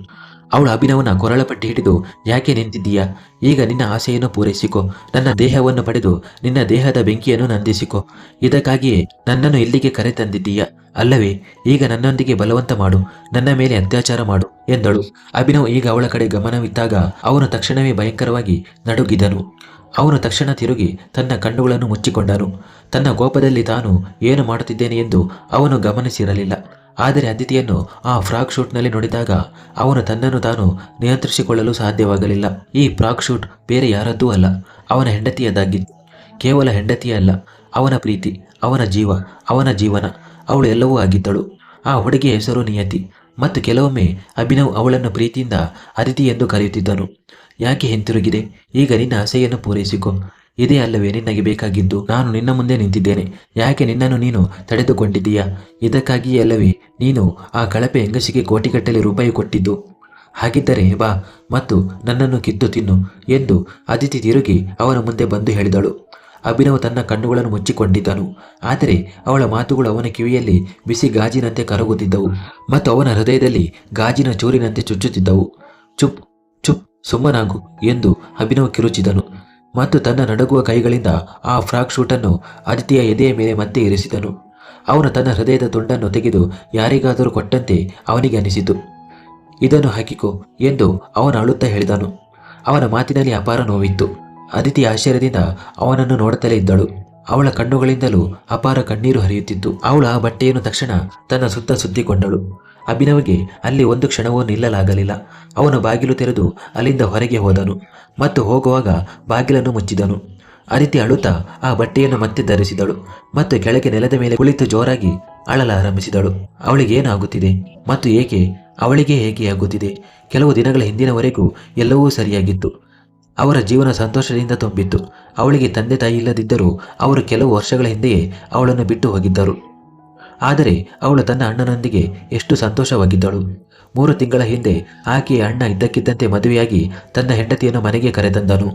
ಅವಳು ಅಭಿನವನ ಕೊರಳಪಟ್ಟಿ ಹಿಡಿದು, ಯಾಕೆ ನಿಂತಿದ್ದೀಯಾ? ಈಗ ನಿನ್ನ ಆಸೆಯನ್ನು ಪೂರೈಸಿಕೊ. ನನ್ನ ದೇಹವನ್ನು ಪಡೆದು, ನಿನ್ನ ದೇಹದ ಬೆಂಕಿಯನ್ನು ನಂದಿಸಿಕೊ. ಇದಕ್ಕಾಗಿಯೇ ನನ್ನನ್ನು ಇಲ್ಲಿಗೆ ಕರೆ ತಂದಿದ್ದೀಯ? ಅಲ್ಲವೇ, ಈಗ ನನ್ನೊಂದಿಗೆ ಬಲವಂತ ಮಾಡು. ನನ್ನ ಮೇಲೆ ಅತ್ಯಾಚಾರ ಮಾಡು, ಎಂದಳು. ಅಭಿನವ್ ಈಗ ಅವಳ ಕಡೆ ಗಮನವಿದ್ದಾಗ ಅವನು ತಕ್ಷಣವೇ ಭಯಂಕರವಾಗಿ ನಡುಗಿದನು. ಅವನು ತಕ್ಷಣ ತಿರುಗಿ ತನ್ನ ಕಣ್ಣುಗಳನ್ನು ಮುಚ್ಚಿಕೊಂಡನು. ತನ್ನ ಕೋಪದಲ್ಲಿ ತಾನು ಏನು ಮಾಡುತ್ತಿದ್ದೇನೆ ಎಂದು ಅವನು ಗಮನಿಸಿರಲಿಲ್ಲ. ಆದರೆ ಅದಿತಿಯನ್ನು ಆ ಫ್ರಾಕ್ ಶೂಟ್ನಲ್ಲಿ ನೋಡಿದಾಗ ಅವನು ತನ್ನನ್ನು ತಾನು ನಿಯಂತ್ರಿಸಿಕೊಳ್ಳಲು ಸಾಧ್ಯವಾಗಲಿಲ್ಲ. ಈ ಫ್ರಾಕ್ ಶೂಟ್ ಬೇರೆ ಯಾರದ್ದೂ ಅಲ್ಲ. ಅವನ ಹೆಂಡತಿಯದಾಗಿತ್ತು ಕೇವಲ ಹೆಂಡತಿಯೇ ಅಲ್ಲ. ಅವನ ಪ್ರೀತಿ, ಅವನ ಜೀವ, ಅವನ ಜೀವನ, ಅವಳು ಎಲ್ಲವೂ ಆಗಿದ್ದಳು. ಆ ಹುಡುಗಿಯ ಹೆಸರು ನಿಯತಿ. ಮತ್ತು ಕೆಲವೊಮ್ಮೆ ಅಭಿನವ್ ಅವಳನ್ನು ಪ್ರೀತಿಯಿಂದ ಅದಿತಿ ಎಂದು ಕರೆಯುತ್ತಿದ್ದನು. ಯಾಕೆ ಹಿಂತಿರುಗಿದೆ? ಈಗ ನಿನ್ನ ಆಸೆಯನ್ನು ಪೂರೈಸಿಕೊ. ಇದೇ ಅಲ್ಲವೇ ನಿನಗೆ ಬೇಕಾಗಿದ್ದು ನಾನು ನಿನ್ನ ಮುಂದೆ ನಿಂತಿದ್ದೇನೆ. ಯಾಕೆ ನಿನ್ನನ್ನು ನೀನು ತಡೆದುಕೊಂಡಿದ್ದೀಯಾ? ಇದಕ್ಕಾಗಿಯೇ ಅಲ್ಲವೇ ನೀನು ಆ ಕಳಪೆ ಹೆಂಗಸಿಗೆ ಕೋಟಿಗಟ್ಟಲೆ ರೂಪಾಯಿ ಕೊಟ್ಟಿದ್ದು? ಹಾಗಿದ್ದರೆ ಬಾ ಮತ್ತು ನನ್ನನ್ನು ಕಿತ್ತು ತಿನ್ನು ಎಂದು ಅದಿತಿ ತಿರುಗಿ ಅವನ ಮುಂದೆ ಬಂದು ಹೇಳಿದಳು. ಅಭಿನವ್ ತನ್ನ ಕಣ್ಣುಗಳನ್ನು ಮುಚ್ಚಿಕೊಂಡಿದ್ದನು. ಆದರೆ ಅವಳ ಮಾತುಗಳು ಅವನ ಕಿವಿಯಲ್ಲಿ ಬಿಸಿ ಗಾಜಿನಂತೆ ಕರಗುತ್ತಿದ್ದವು ಮತ್ತು ಅವನ ಹೃದಯದಲ್ಲಿ ಗಾಜಿನ ಚೂರಿನಂತೆ ಚುಚ್ಚುತ್ತಿದ್ದವು. ಚುಪ್ ಚುಪ್, ಸುಮ್ಮನಾಗು ಎಂದು ಅಭಿನವ್ ಕಿರುಚಿದನು. ಮತ್ತು ತನ್ನ ನಡುಗುವ ಕೈಗಳಿಂದ ಆ ಫ್ರಾಕ್ ಶೂಟನ್ನು ಅದಿತಿಯ ಎದೆಯ ಮೇಲೆ ಮತ್ತೆ ಇರಿಸಿದನು. ಅವನು ತನ್ನ ಹೃದಯದ ತುಂಡನ್ನು ತೆಗೆದು ಯಾರಿಗಾದರೂ ಕೊಟ್ಟಂತೆ ಅವನಿಗೆ ಅನಿಸಿತು. ಇದನ್ನು ಹಾಕಿಕೊ ಎಂದು ಅವನು ಅಳುತ್ತಾ ಹೇಳಿದನು. ಅವನ ಮಾತಿನಲ್ಲಿ ಅಪಾರ ನೋವಿತ್ತು. ಅದಿತಿ ಆಶ್ಚರ್ಯದಿಂದ ಅವನನ್ನು ನೋಡುತ್ತಲೇ ಇದ್ದಳು. ಅವಳ ಕಣ್ಣುಗಳಿಂದಲೂ ಅಪಾರ ಕಣ್ಣೀರು ಹರಿಯುತ್ತಿತ್ತು. ಅವಳ ಆ ಬಟ್ಟೆಯನ್ನು ತಕ್ಷಣ ತನ್ನ ಸುತ್ತ ಸುತ್ತಿಕೊಂಡಳು. ಅಭಿನವ್ಗೆ ಅಲ್ಲಿ ಒಂದು ಕ್ಷಣವೂ ನಿಲ್ಲಲಾಗಲಿಲ್ಲ. ಅವನು ಬಾಗಿಲು ತೆರೆದು ಅಲ್ಲಿಂದ ಹೊರಗೆ ಹೋದನು ಮತ್ತು ಹೋಗುವಾಗ ಬಾಗಿಲನ್ನು ಮುಚ್ಚಿದನು. ಅದಿತಿ ಅಳುತ್ತಾ ಆ ಬಟ್ಟೆಯನ್ನು ಮತ್ತೆ ಧರಿಸಿದಳು ಮತ್ತು ಕೆಳಗೆ ನೆಲದ ಮೇಲೆ ಕುಳಿತು ಜೋರಾಗಿ ಅಳಲಾರಂಭಿಸಿದಳು ಅವಳಿಗೆ ಏನಾಗುತ್ತಿದೆ ಮತ್ತು ಏಕೆ? ಅವಳಿಗೆ ಹೇಗೆ ಆಗುತ್ತಿದೆ? ಕೆಲವು ದಿನಗಳ ಹಿಂದಿನವರೆಗೂ ಎಲ್ಲವೂ ಸರಿಯಾಗಿತ್ತು. ಅವರ ಜೀವನ ಸಂತೋಷದಿಂದ ತುಂಬಿತ್ತು. ಅವಳಿಗೆ ತಂದೆ ತಾಯಿ ಇಲ್ಲದಿದ್ದರೂ ಅವರು ಕೆಲವು ವರ್ಷಗಳ ಹಿಂದೆಯೇ ಅವಳನ್ನು ಬಿಟ್ಟು ಹೋಗಿದ್ದರು. ಆದರೆ ಅವಳು ತನ್ನ ಅಣ್ಣನೊಂದಿಗೆ ಎಷ್ಟು ಸಂತೋಷವಾಗಿದ್ದಳು. ಮೂರು ತಿಂಗಳ ಹಿಂದೆ ಆಕೆಯ ಅಣ್ಣ ಇದ್ದಕ್ಕಿದ್ದಂತೆ ಮದುವೆಯಾಗಿ ತನ್ನ ಹೆಂಡತಿಯನ್ನು ಮನೆಗೆ ಕರೆತಂದನು.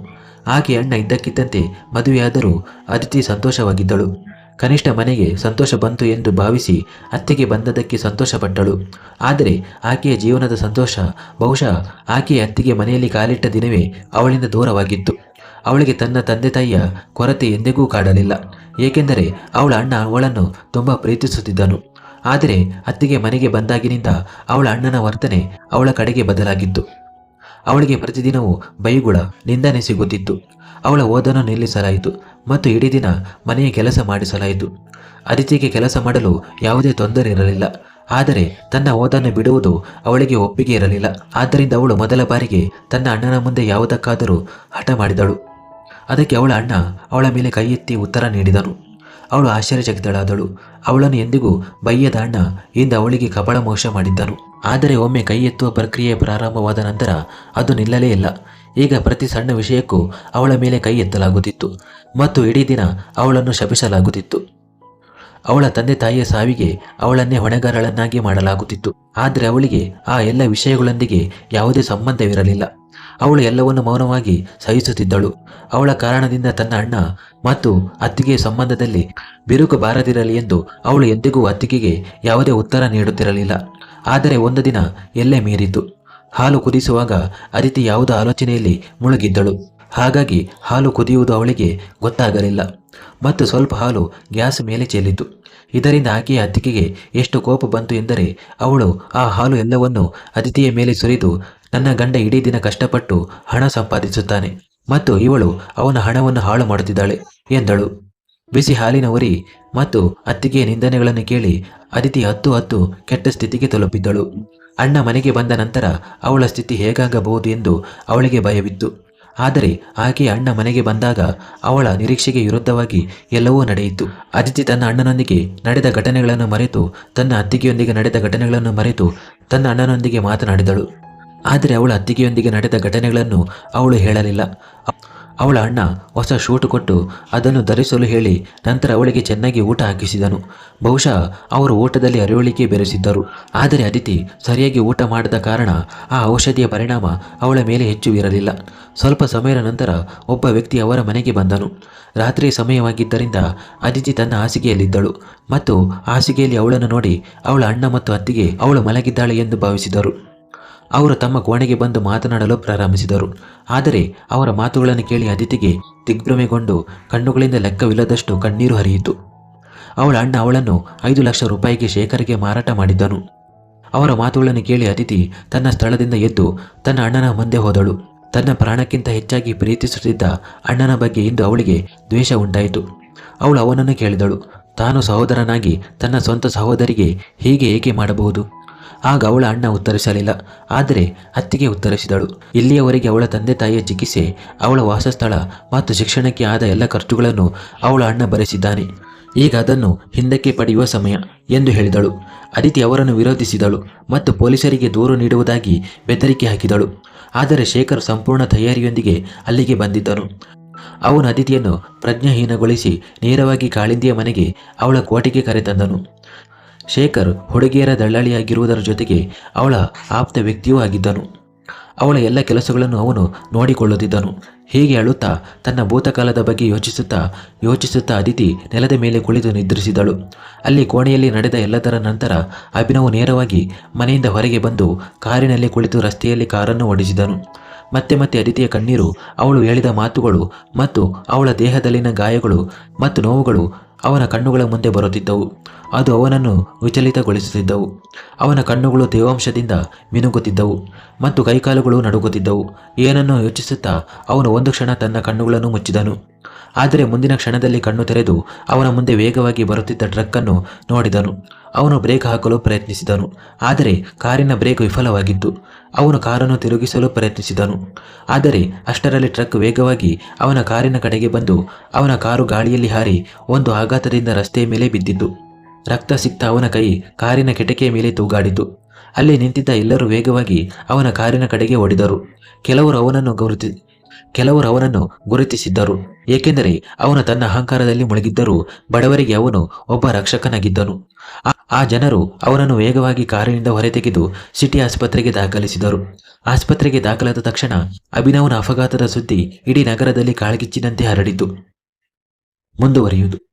ಆಕೆಯ ಅಣ್ಣ ಇದ್ದಕ್ಕಿದ್ದಂತೆ ಮದುವೆಯಾದರೂ ಅದಿತಿ ಸಂತೋಷವಾಗಿದ್ದಳು. ಕನಿಷ್ಠ ಮನೆಗೆ ಸಂತೋಷ ಬಂತು ಎಂದು ಭಾವಿಸಿ ಅತ್ತೆಗೆ ಬಂದದಕ್ಕೆ ಸಂತೋಷಪಟ್ಟಳು. ಆದರೆ ಆಕೆಯ ಜೀವನದ ಸಂತೋಷ ಬಹುಶಃ ಆಕೆಯ ಅತ್ತಿಗೆ ಮನೆಯಲ್ಲಿ ಕಾಲಿಟ್ಟ ದಿನವೇ ಅವಳಿಂದ ದೂರವಾಗಿತ್ತು. ಅವಳಿಗೆ ತನ್ನ ತಂದೆ ತಾಯಿಯ ಕೊರತೆ ಎಂದಿಗೂ ಕಾಡಲಿಲ್ಲ. ಏಕೆಂದರೆ ಅವಳ ಅಣ್ಣ ಅವಳನ್ನು ತುಂಬ ಪ್ರೀತಿಸುತ್ತಿದ್ದನು. ಆದರೆ ಅತ್ತಿಗೆ ಮನೆಗೆ ಬಂದಾಗಿನಿಂದ ಅವಳ ಅಣ್ಣನ ವರ್ತನೆ ಅವಳ ಕಡೆಗೆ ಬದಲಾಗಿತ್ತು. ಅವಳಿಗೆ ಪ್ರತಿದಿನವೂ ಬೈಗುಳ, ನಿಂದನೆ ಸಿಗುತ್ತಿತ್ತು. ಅವಳ ಓದನ್ನು ನಿಲ್ಲಿಸಲಾಯಿತು ಮತ್ತು ಇಡೀ ದಿನ ಮನೆಯ ಕೆಲಸ ಮಾಡಿಸಲಾಯಿತು. ಅದಿತಿಗೆ ಕೆಲಸ ಮಾಡಲು ಯಾವುದೇ ತೊಂದರೆ ಇರಲಿಲ್ಲ. ಆದರೆ ತನ್ನ ಓದನ್ನು ಬಿಡುವುದು ಅವಳಿಗೆ ಒಪ್ಪಿಗೆ ಇರಲಿಲ್ಲ. ಆದ್ದರಿಂದ ಅವಳು ಮೊದಲ ಬಾರಿಗೆ ತನ್ನ ಅಣ್ಣನ ಮುಂದೆ ಯಾವುದಕ್ಕಾದರೂ ಹಠ ಮಾಡಿದಳು. ಅದಕ್ಕೆ ಅವಳ ಅಣ್ಣ ಅವಳ ಮೇಲೆ ಕೈ ಎತ್ತಿ ಉತ್ತರ ನೀಡಿದನು. ಅವಳು ಆಶ್ಚರ್ಯಚಕಿತಳಾದಳು. ಅವಳನ್ನು ಎಂದಿಗೂ ಬೈಯದ ಅಣ್ಣ ಇಂದ ಅವಳಿಗೆ ಕಪಳ ಮೋಸ ಮಾಡಿದ್ದನು. ಆದರೆ ಒಮ್ಮೆ ಕೈ ಎತ್ತುವ ಪ್ರಕ್ರಿಯೆ ಪ್ರಾರಂಭವಾದ ನಂತರ ಅದು ನಿಲ್ಲಲೇ ಇಲ್ಲ. ಈಗ ಪ್ರತಿ ಸಣ್ಣ ವಿಷಯಕ್ಕೂ ಅವಳ ಮೇಲೆ ಕೈ ಎತ್ತಲಾಗುತ್ತಿತ್ತು ಮತ್ತು ಇಡೀ ದಿನ ಅವಳನ್ನು ಶಪಿಸಲಾಗುತ್ತಿತ್ತು. ಅವಳ ತಂದೆ ತಾಯಿಯ ಸಾವಿಗೆ ಅವಳನ್ನೇ ಹೊಣೆಗಾರಳನ್ನಾಗಿ ಮಾಡಲಾಗುತ್ತಿತ್ತು. ಆದರೆ ಅವಳಿಗೆ ಆ ಎಲ್ಲ ವಿಷಯಗಳೊಂದಿಗೆ ಯಾವುದೇ ಸಂಬಂಧವಿರಲಿಲ್ಲ. ಅವಳು ಎಲ್ಲವನ್ನು ಮೌನವಾಗಿ ಸಹಿಸುತ್ತಿದ್ದಳು. ಅವಳ ಕಾರಣದಿಂದ ತನ್ನ ಅಣ್ಣ ಮತ್ತು ಅತ್ತಿಗೆಯ ಸಂಬಂಧದಲ್ಲಿ ಬಿರುಕು ಬಾರದಿರಲಿ ಎಂದು ಅವಳು ಎಂದಿಗೂ ಅತ್ತಿಗೆಗೆ ಯಾವುದೇ ಉತ್ತರ ನೀಡುತ್ತಿರಲಿಲ್ಲ. ಆದರೆ ಒಂದು ದಿನ ಎಲ್ಲೇ ಮೀರಿತು. ಹಾಲು ಕುದಿಸುವಾಗ ಅದಿತಿ ಯಾವುದೋ ಆಲೋಚನೆಯಲ್ಲಿ ಮುಳುಗಿದ್ದಳು. ಹಾಗಾಗಿ ಹಾಲು ಕುದಿಯುವುದು ಅವಳಿಗೆ ಗೊತ್ತಾಗಲಿಲ್ಲ. ಮತ್ತು ಸ್ವಲ್ಪ ಹಾಲು ಗ್ಯಾಸ್ ಮೇಲೆ ಚೆಲ್ಲಿತು. ಇದರಿಂದ ಆಕೆಯ ಅತ್ತಿಗೆಗೆ ಎಷ್ಟು ಕೋಪ ಬಂತು ಎಂದರೆ, ಅವಳು ಆ ಹಾಲು ಎಲ್ಲವನ್ನು ಅತಿಥಿಯ ಮೇಲೆ ಸುರಿದು ನನ್ನ ಗಂಡ ಇಡೀ ದಿನ ಕಷ್ಟಪಟ್ಟು ಹಣ ಸಂಪಾದಿಸುತ್ತಾನೆ ಮತ್ತು ಇವಳು ಅವನ ಹಣವನ್ನು ಹಾಳು ಮಾಡುತ್ತಿದ್ದಾಳೆ ಎಂದಳು. ಬಿಸಿ ಹಾಲಿನ ಉರಿ ಮತ್ತು ಅತ್ತಿಗೆಯ ನಿಂದನೆಗಳನ್ನು ಕೇಳಿ ಅದಿತಿ ಹತ್ತು ಹತ್ತು ಕೆಟ್ಟ ಸ್ಥಿತಿಗೆ ತಲುಪಿದ್ದಳು. ಅಣ್ಣ ಮನೆಗೆ ಬಂದ ನಂತರ ಅವಳ ಸ್ಥಿತಿ ಹೇಗಾಗಬಹುದು ಎಂದು ಅವಳಿಗೆ ಭಯವಿತ್ತು. ಆದರೆ ಆಕೆಯ ಅಣ್ಣ ಮನೆಗೆ ಬಂದಾಗ ಅವಳ ನಿರೀಕ್ಷೆಗೆ ವಿರುದ್ಧವಾಗಿ ಎಲ್ಲವೂ ನಡೆಯಿತು. ಅದಿತಿ ತನ್ನ ಅಣ್ಣನೊಂದಿಗೆ ನಡೆದ ಘಟನೆಗಳನ್ನು ಮರೆತು, ತನ್ನ ಅತ್ತಿಗೆಯೊಂದಿಗೆ ನಡೆದ ಘಟನೆಗಳನ್ನು ಮರೆತು ತನ್ನ ಅಣ್ಣನೊಂದಿಗೆ ಮಾತನಾಡಿದಳು. ಆದರೆ ಅವಳ ಅತ್ತಿಗೆಯೊಂದಿಗೆ ನಡೆದ ಘಟನೆಗಳನ್ನು ಅವಳು ಹೇಳಲಿಲ್ಲ. ಅವಳ ಅಣ್ಣ ಹೊಸ ಶೂಟ್ ಕೊಟ್ಟು ಅದನ್ನು ಧರಿಸಲು ಹೇಳಿ ನಂತರ ಅವಳಿಗೆ ಚೆನ್ನಾಗಿ ಊಟ ಹಾಕಿಸಿದನು. ಬಹುಶಃ ಅವರು ಊಟದಲ್ಲಿ ಅರಿವಳಿಕೆ ಬೆರೆಸಿದ್ದರು. ಆದರೆ ಅದಿತಿ ಸರಿಯಾಗಿ ಊಟ ಮಾಡದ ಕಾರಣ ಆ ಔಷಧಿಯ ಪರಿಣಾಮ ಅವಳ ಮೇಲೆ ಹೆಚ್ಚು ಇರಲಿಲ್ಲ ಸ್ವಲ್ಪ ಸಮಯದ ನಂತರ ಒಬ್ಬ ವ್ಯಕ್ತಿ ಅವರ ಮನೆಗೆ ಬಂದನು. ರಾತ್ರಿ ಸಮಯವಾಗಿದ್ದರಿಂದ ಅದಿತಿ ತನ್ನ ಹಾಸಿಗೆಯಲ್ಲಿದ್ದಳು ಮತ್ತು ಹಾಸಿಗೆಯಲ್ಲಿ ಅವಳನ್ನು ನೋಡಿ ಅವಳ ಅಣ್ಣ ಮತ್ತು ಅತ್ತಿಗೆ ಅವಳು ಮಲಗಿದ್ದಾಳೆ ಎಂದು ಭಾವಿಸಿದರು. ಅವರು ತಮ್ಮ ಕೋಣೆಗೆ ಬಂದು ಮಾತನಾಡಲು ಪ್ರಾರಂಭಿಸಿದರು. ಆದರೆ ಅವರ ಮಾತುಗಳನ್ನು ಕೇಳಿ ಅದಿತಿಗೆ ದಿಗ್ಭ್ರಮೆಗೊಂಡು ಕಣ್ಣುಗಳಿಂದ ಲೆಕ್ಕವಿಲ್ಲದಷ್ಟು ಕಣ್ಣೀರು ಹರಿಯಿತು. ಅವಳ ಅಣ್ಣ ಅವಳನ್ನು ಐದು ಲಕ್ಷ ರೂಪಾಯಿಗೆ ಶೇಖರ್ಗೆ ಮಾರಾಟ ಮಾಡಿದ್ದನು. ಅವರ ಮಾತುಗಳನ್ನು ಕೇಳಿ ಅದಿತಿ ತನ್ನ ಸ್ಥಳದಿಂದ ಎದ್ದು ತನ್ನ ಅಣ್ಣನ ಮುಂದೆ ಹೋದಳು. ತನ್ನ ಪ್ರಾಣಕ್ಕಿಂತ ಹೆಚ್ಚಾಗಿ ಪ್ರೀತಿಸುತ್ತಿದ್ದ ಅಣ್ಣನ ಬಗ್ಗೆ ಇಂದು ಅವಳಿಗೆ ದ್ವೇಷ ಉಂಟಾಯಿತು. ಅವಳು ಅವನನ್ನು ಕೇಳಿದಳು. ತಾನು ಸಹೋದರನಾಗಿ ತನ್ನ ಸ್ವಂತ ಸಹೋದರಿಗೆ ಹೀಗೆ ಏಕೆ ಮಾಡಬಹುದು? ಆಗ ಅವಳ ಅಣ್ಣ ಉತ್ತರಿಸಲಿಲ್ಲ. ಆದರೆ ಅತ್ತಿಗೆ ಉತ್ತರಿಸಿದಳು. ಇಲ್ಲಿಯವರೆಗೆ ಅವಳ ತಂದೆ ತಾಯಿಯ ಚಿಕಿತ್ಸೆ, ಅವಳ ವಾಸಸ್ಥಳ, ಮತ್ತು ಶಿಕ್ಷಣಕ್ಕೆ ಆದ ಎಲ್ಲ ಖರ್ಚುಗಳನ್ನು ಅವಳ ಅಣ್ಣ ಭರಿಸಿದ್ದಾನೆ. ಈಗ ಅದನ್ನು ಹಿಂದಕ್ಕೆ ಪಡೆಯುವ ಸಮಯ ಎಂದು ಹೇಳಿದಳು. ಅದಿತಿ ಅವರನ್ನು ವಿರೋಧಿಸಿದಳು ಮತ್ತು ಪೊಲೀಸರಿಗೆ ದೂರು ನೀಡುವುದಾಗಿ ಬೆದರಿಕೆ ಹಾಕಿದಳು. ಆದರೆ ಶೇಖರ್ ಸಂಪೂರ್ಣ ತಯಾರಿಯೊಂದಿಗೆ ಅಲ್ಲಿಗೆ ಬಂದಿದ್ದನು. ಅವನು ಅದಿತಿಯನ್ನು ಪ್ರಜ್ಞಾಹೀನಗೊಳಿಸಿ ನೇರವಾಗಿ ಕಾಳಿಂದಿಯ ಮನೆಗೆ ಅವಳ ಕೋಟೆಗೆ ಕರೆತಂದನು. ಶೇಖರ್ ಹುಡುಗಿಯರ ದಳ್ಳಾಳಿಯಾಗಿರುವುದರ ಜೊತೆಗೆ ಅವಳ ಆಪ್ತ ವ್ಯಕ್ತಿಯೂ ಆಗಿದ್ದನು. ಅವಳ ಎಲ್ಲ ಕೆಲಸಗಳನ್ನು ಅವನು ನೋಡಿಕೊಳ್ಳುತ್ತಿದ್ದನು ಹೀಗೆ ಅಳುತ್ತಾ ತನ್ನ ಭೂತಕಾಲದ ಬಗ್ಗೆ ಯೋಚಿಸುತ್ತಾ ಯೋಚಿಸುತ್ತಾ ಅದಿತಿ ನೆಲದ ಮೇಲೆ ಕುಳಿತು ನಿದ್ರಿಸಿದಳು. ಅಲ್ಲಿ ಕೋಣೆಯಲ್ಲಿ ನಡೆದ ಎಲ್ಲದರ ನಂತರ ಅಭಿನವ್ ನೇರವಾಗಿ ಮನೆಯಿಂದ ಹೊರಗೆ ಬಂದು ಕಾರಿನಲ್ಲಿ ಕುಳಿತು ರಸ್ತೆಯಲ್ಲಿ ಕಾರನ್ನು ಓಡಿಸಿದನು. ಮತ್ತೆ ಮತ್ತೆ ಅದಿತಿಯ ಕಣ್ಣೀರು ಅವಳು ಹೇಳಿದ ಮಾತುಗಳು ಮತ್ತು ಅವಳ ದೇಹದಲ್ಲಿನ ಗಾಯಗಳು ಮತ್ತು ನೋವುಗಳು ಅವನ ಕಣ್ಣುಗಳ ಮುಂದೆ ಬರುತ್ತಿದ್ದವು. ಅದು ಅವನನ್ನು ವಿಚಲಿತಗೊಳಿಸುತ್ತಿದ್ದವು. ಅವನ ಕಣ್ಣುಗಳು ತೇವಾಂಶದಿಂದ ಮಿನುಗುತ್ತಿದ್ದವು ಮತ್ತು ಕೈಕಾಲುಗಳು ನಡುಗುತ್ತಿದ್ದವು. ಏನನ್ನೋ ಯೋಚಿಸುತ್ತಾ ಅವನು ಒಂದು ಕ್ಷಣ ತನ್ನ ಕಣ್ಣುಗಳನ್ನು ಮುಚ್ಚಿದನು. ಆದರೆ ಮುಂದಿನ ಕ್ಷಣದಲ್ಲಿ ಕಣ್ಣು ತೆರೆದು ಅವನ ಮುಂದೆ ವೇಗವಾಗಿ ಬರುತ್ತಿದ್ದ ಟ್ರಕ್ಕನ್ನು ನೋಡಿದನು. ಅವನು ಬ್ರೇಕ್ ಹಾಕಲು ಪ್ರಯತ್ನಿಸಿದನು. ಆದರೆ ಕಾರಿನ ಬ್ರೇಕ್ ವಿಫಲವಾಗಿತ್ತು. ಅವನು ಕಾರನ್ನು ತಿರುಗಿಸಲು ಪ್ರಯತ್ನಿಸಿದನು. ಆದರೆ ಅಷ್ಟರಲ್ಲಿ ಟ್ರಕ್ ವೇಗವಾಗಿ ಅವನ ಕಾರಿನ ಕಡೆಗೆ ಬಂದು ಅವನ ಕಾರು ಗಾಳಿಯಲ್ಲಿ ಹಾರಿ ಒಂದು ಆಘಾತದಿಂದ ರಸ್ತೆಯ ಮೇಲೆ ಬಿದ್ದಿತು ರಕ್ತ ಸಿಕ್ತ ಅವನ ಕೈ ಕಾರಿನ ಕಿಟಕಿಯ ಮೇಲೆ ತೂಗಾಡಿತು. ಅಲ್ಲಿ ನಿಂತಿದ್ದ ಎಲ್ಲರೂ ವೇಗವಾಗಿ ಅವನ ಕಾರಿನ ಕಡೆಗೆ ಓಡಿದರು. ಕೆಲವರು ಅವನನ್ನು ಗುರುತಿ ಕೆಲವರು ಅವನನ್ನು ಗುರುತಿಸಿದ್ದರು. ಏಕೆಂದರೆ ಅವನು ತನ್ನ ಅಹಂಕಾರದಲ್ಲಿ ಮುಳುಗಿದ್ದರೂ ಬಡವರಿಗೆ ಅವನು ಒಬ್ಬ ರಕ್ಷಕನಾಗಿದ್ದನು. ಆ- ಜನರು ಅವನನ್ನು ವೇಗವಾಗಿ ಕಾರಿನಿಂದ ಹೊರತೆಗೆದು ಸಿಟಿ ಆಸ್ಪತ್ರೆಗೆ ದಾಖಲಿಸಿದರು. ಆಸ್ಪತ್ರೆಗೆ ದಾಖಲಾದ ತಕ್ಷಣ ಅಭಿನವನ ಅಪಘಾತದ ಸುದ್ದಿ ಇಡೀ ನಗರದಲ್ಲಿ ಕಾಳ್ಗಿಚ್ಚಿನಂತೆ ಹರಡಿತು. ಮುಂದುವರಿಯುವುದು.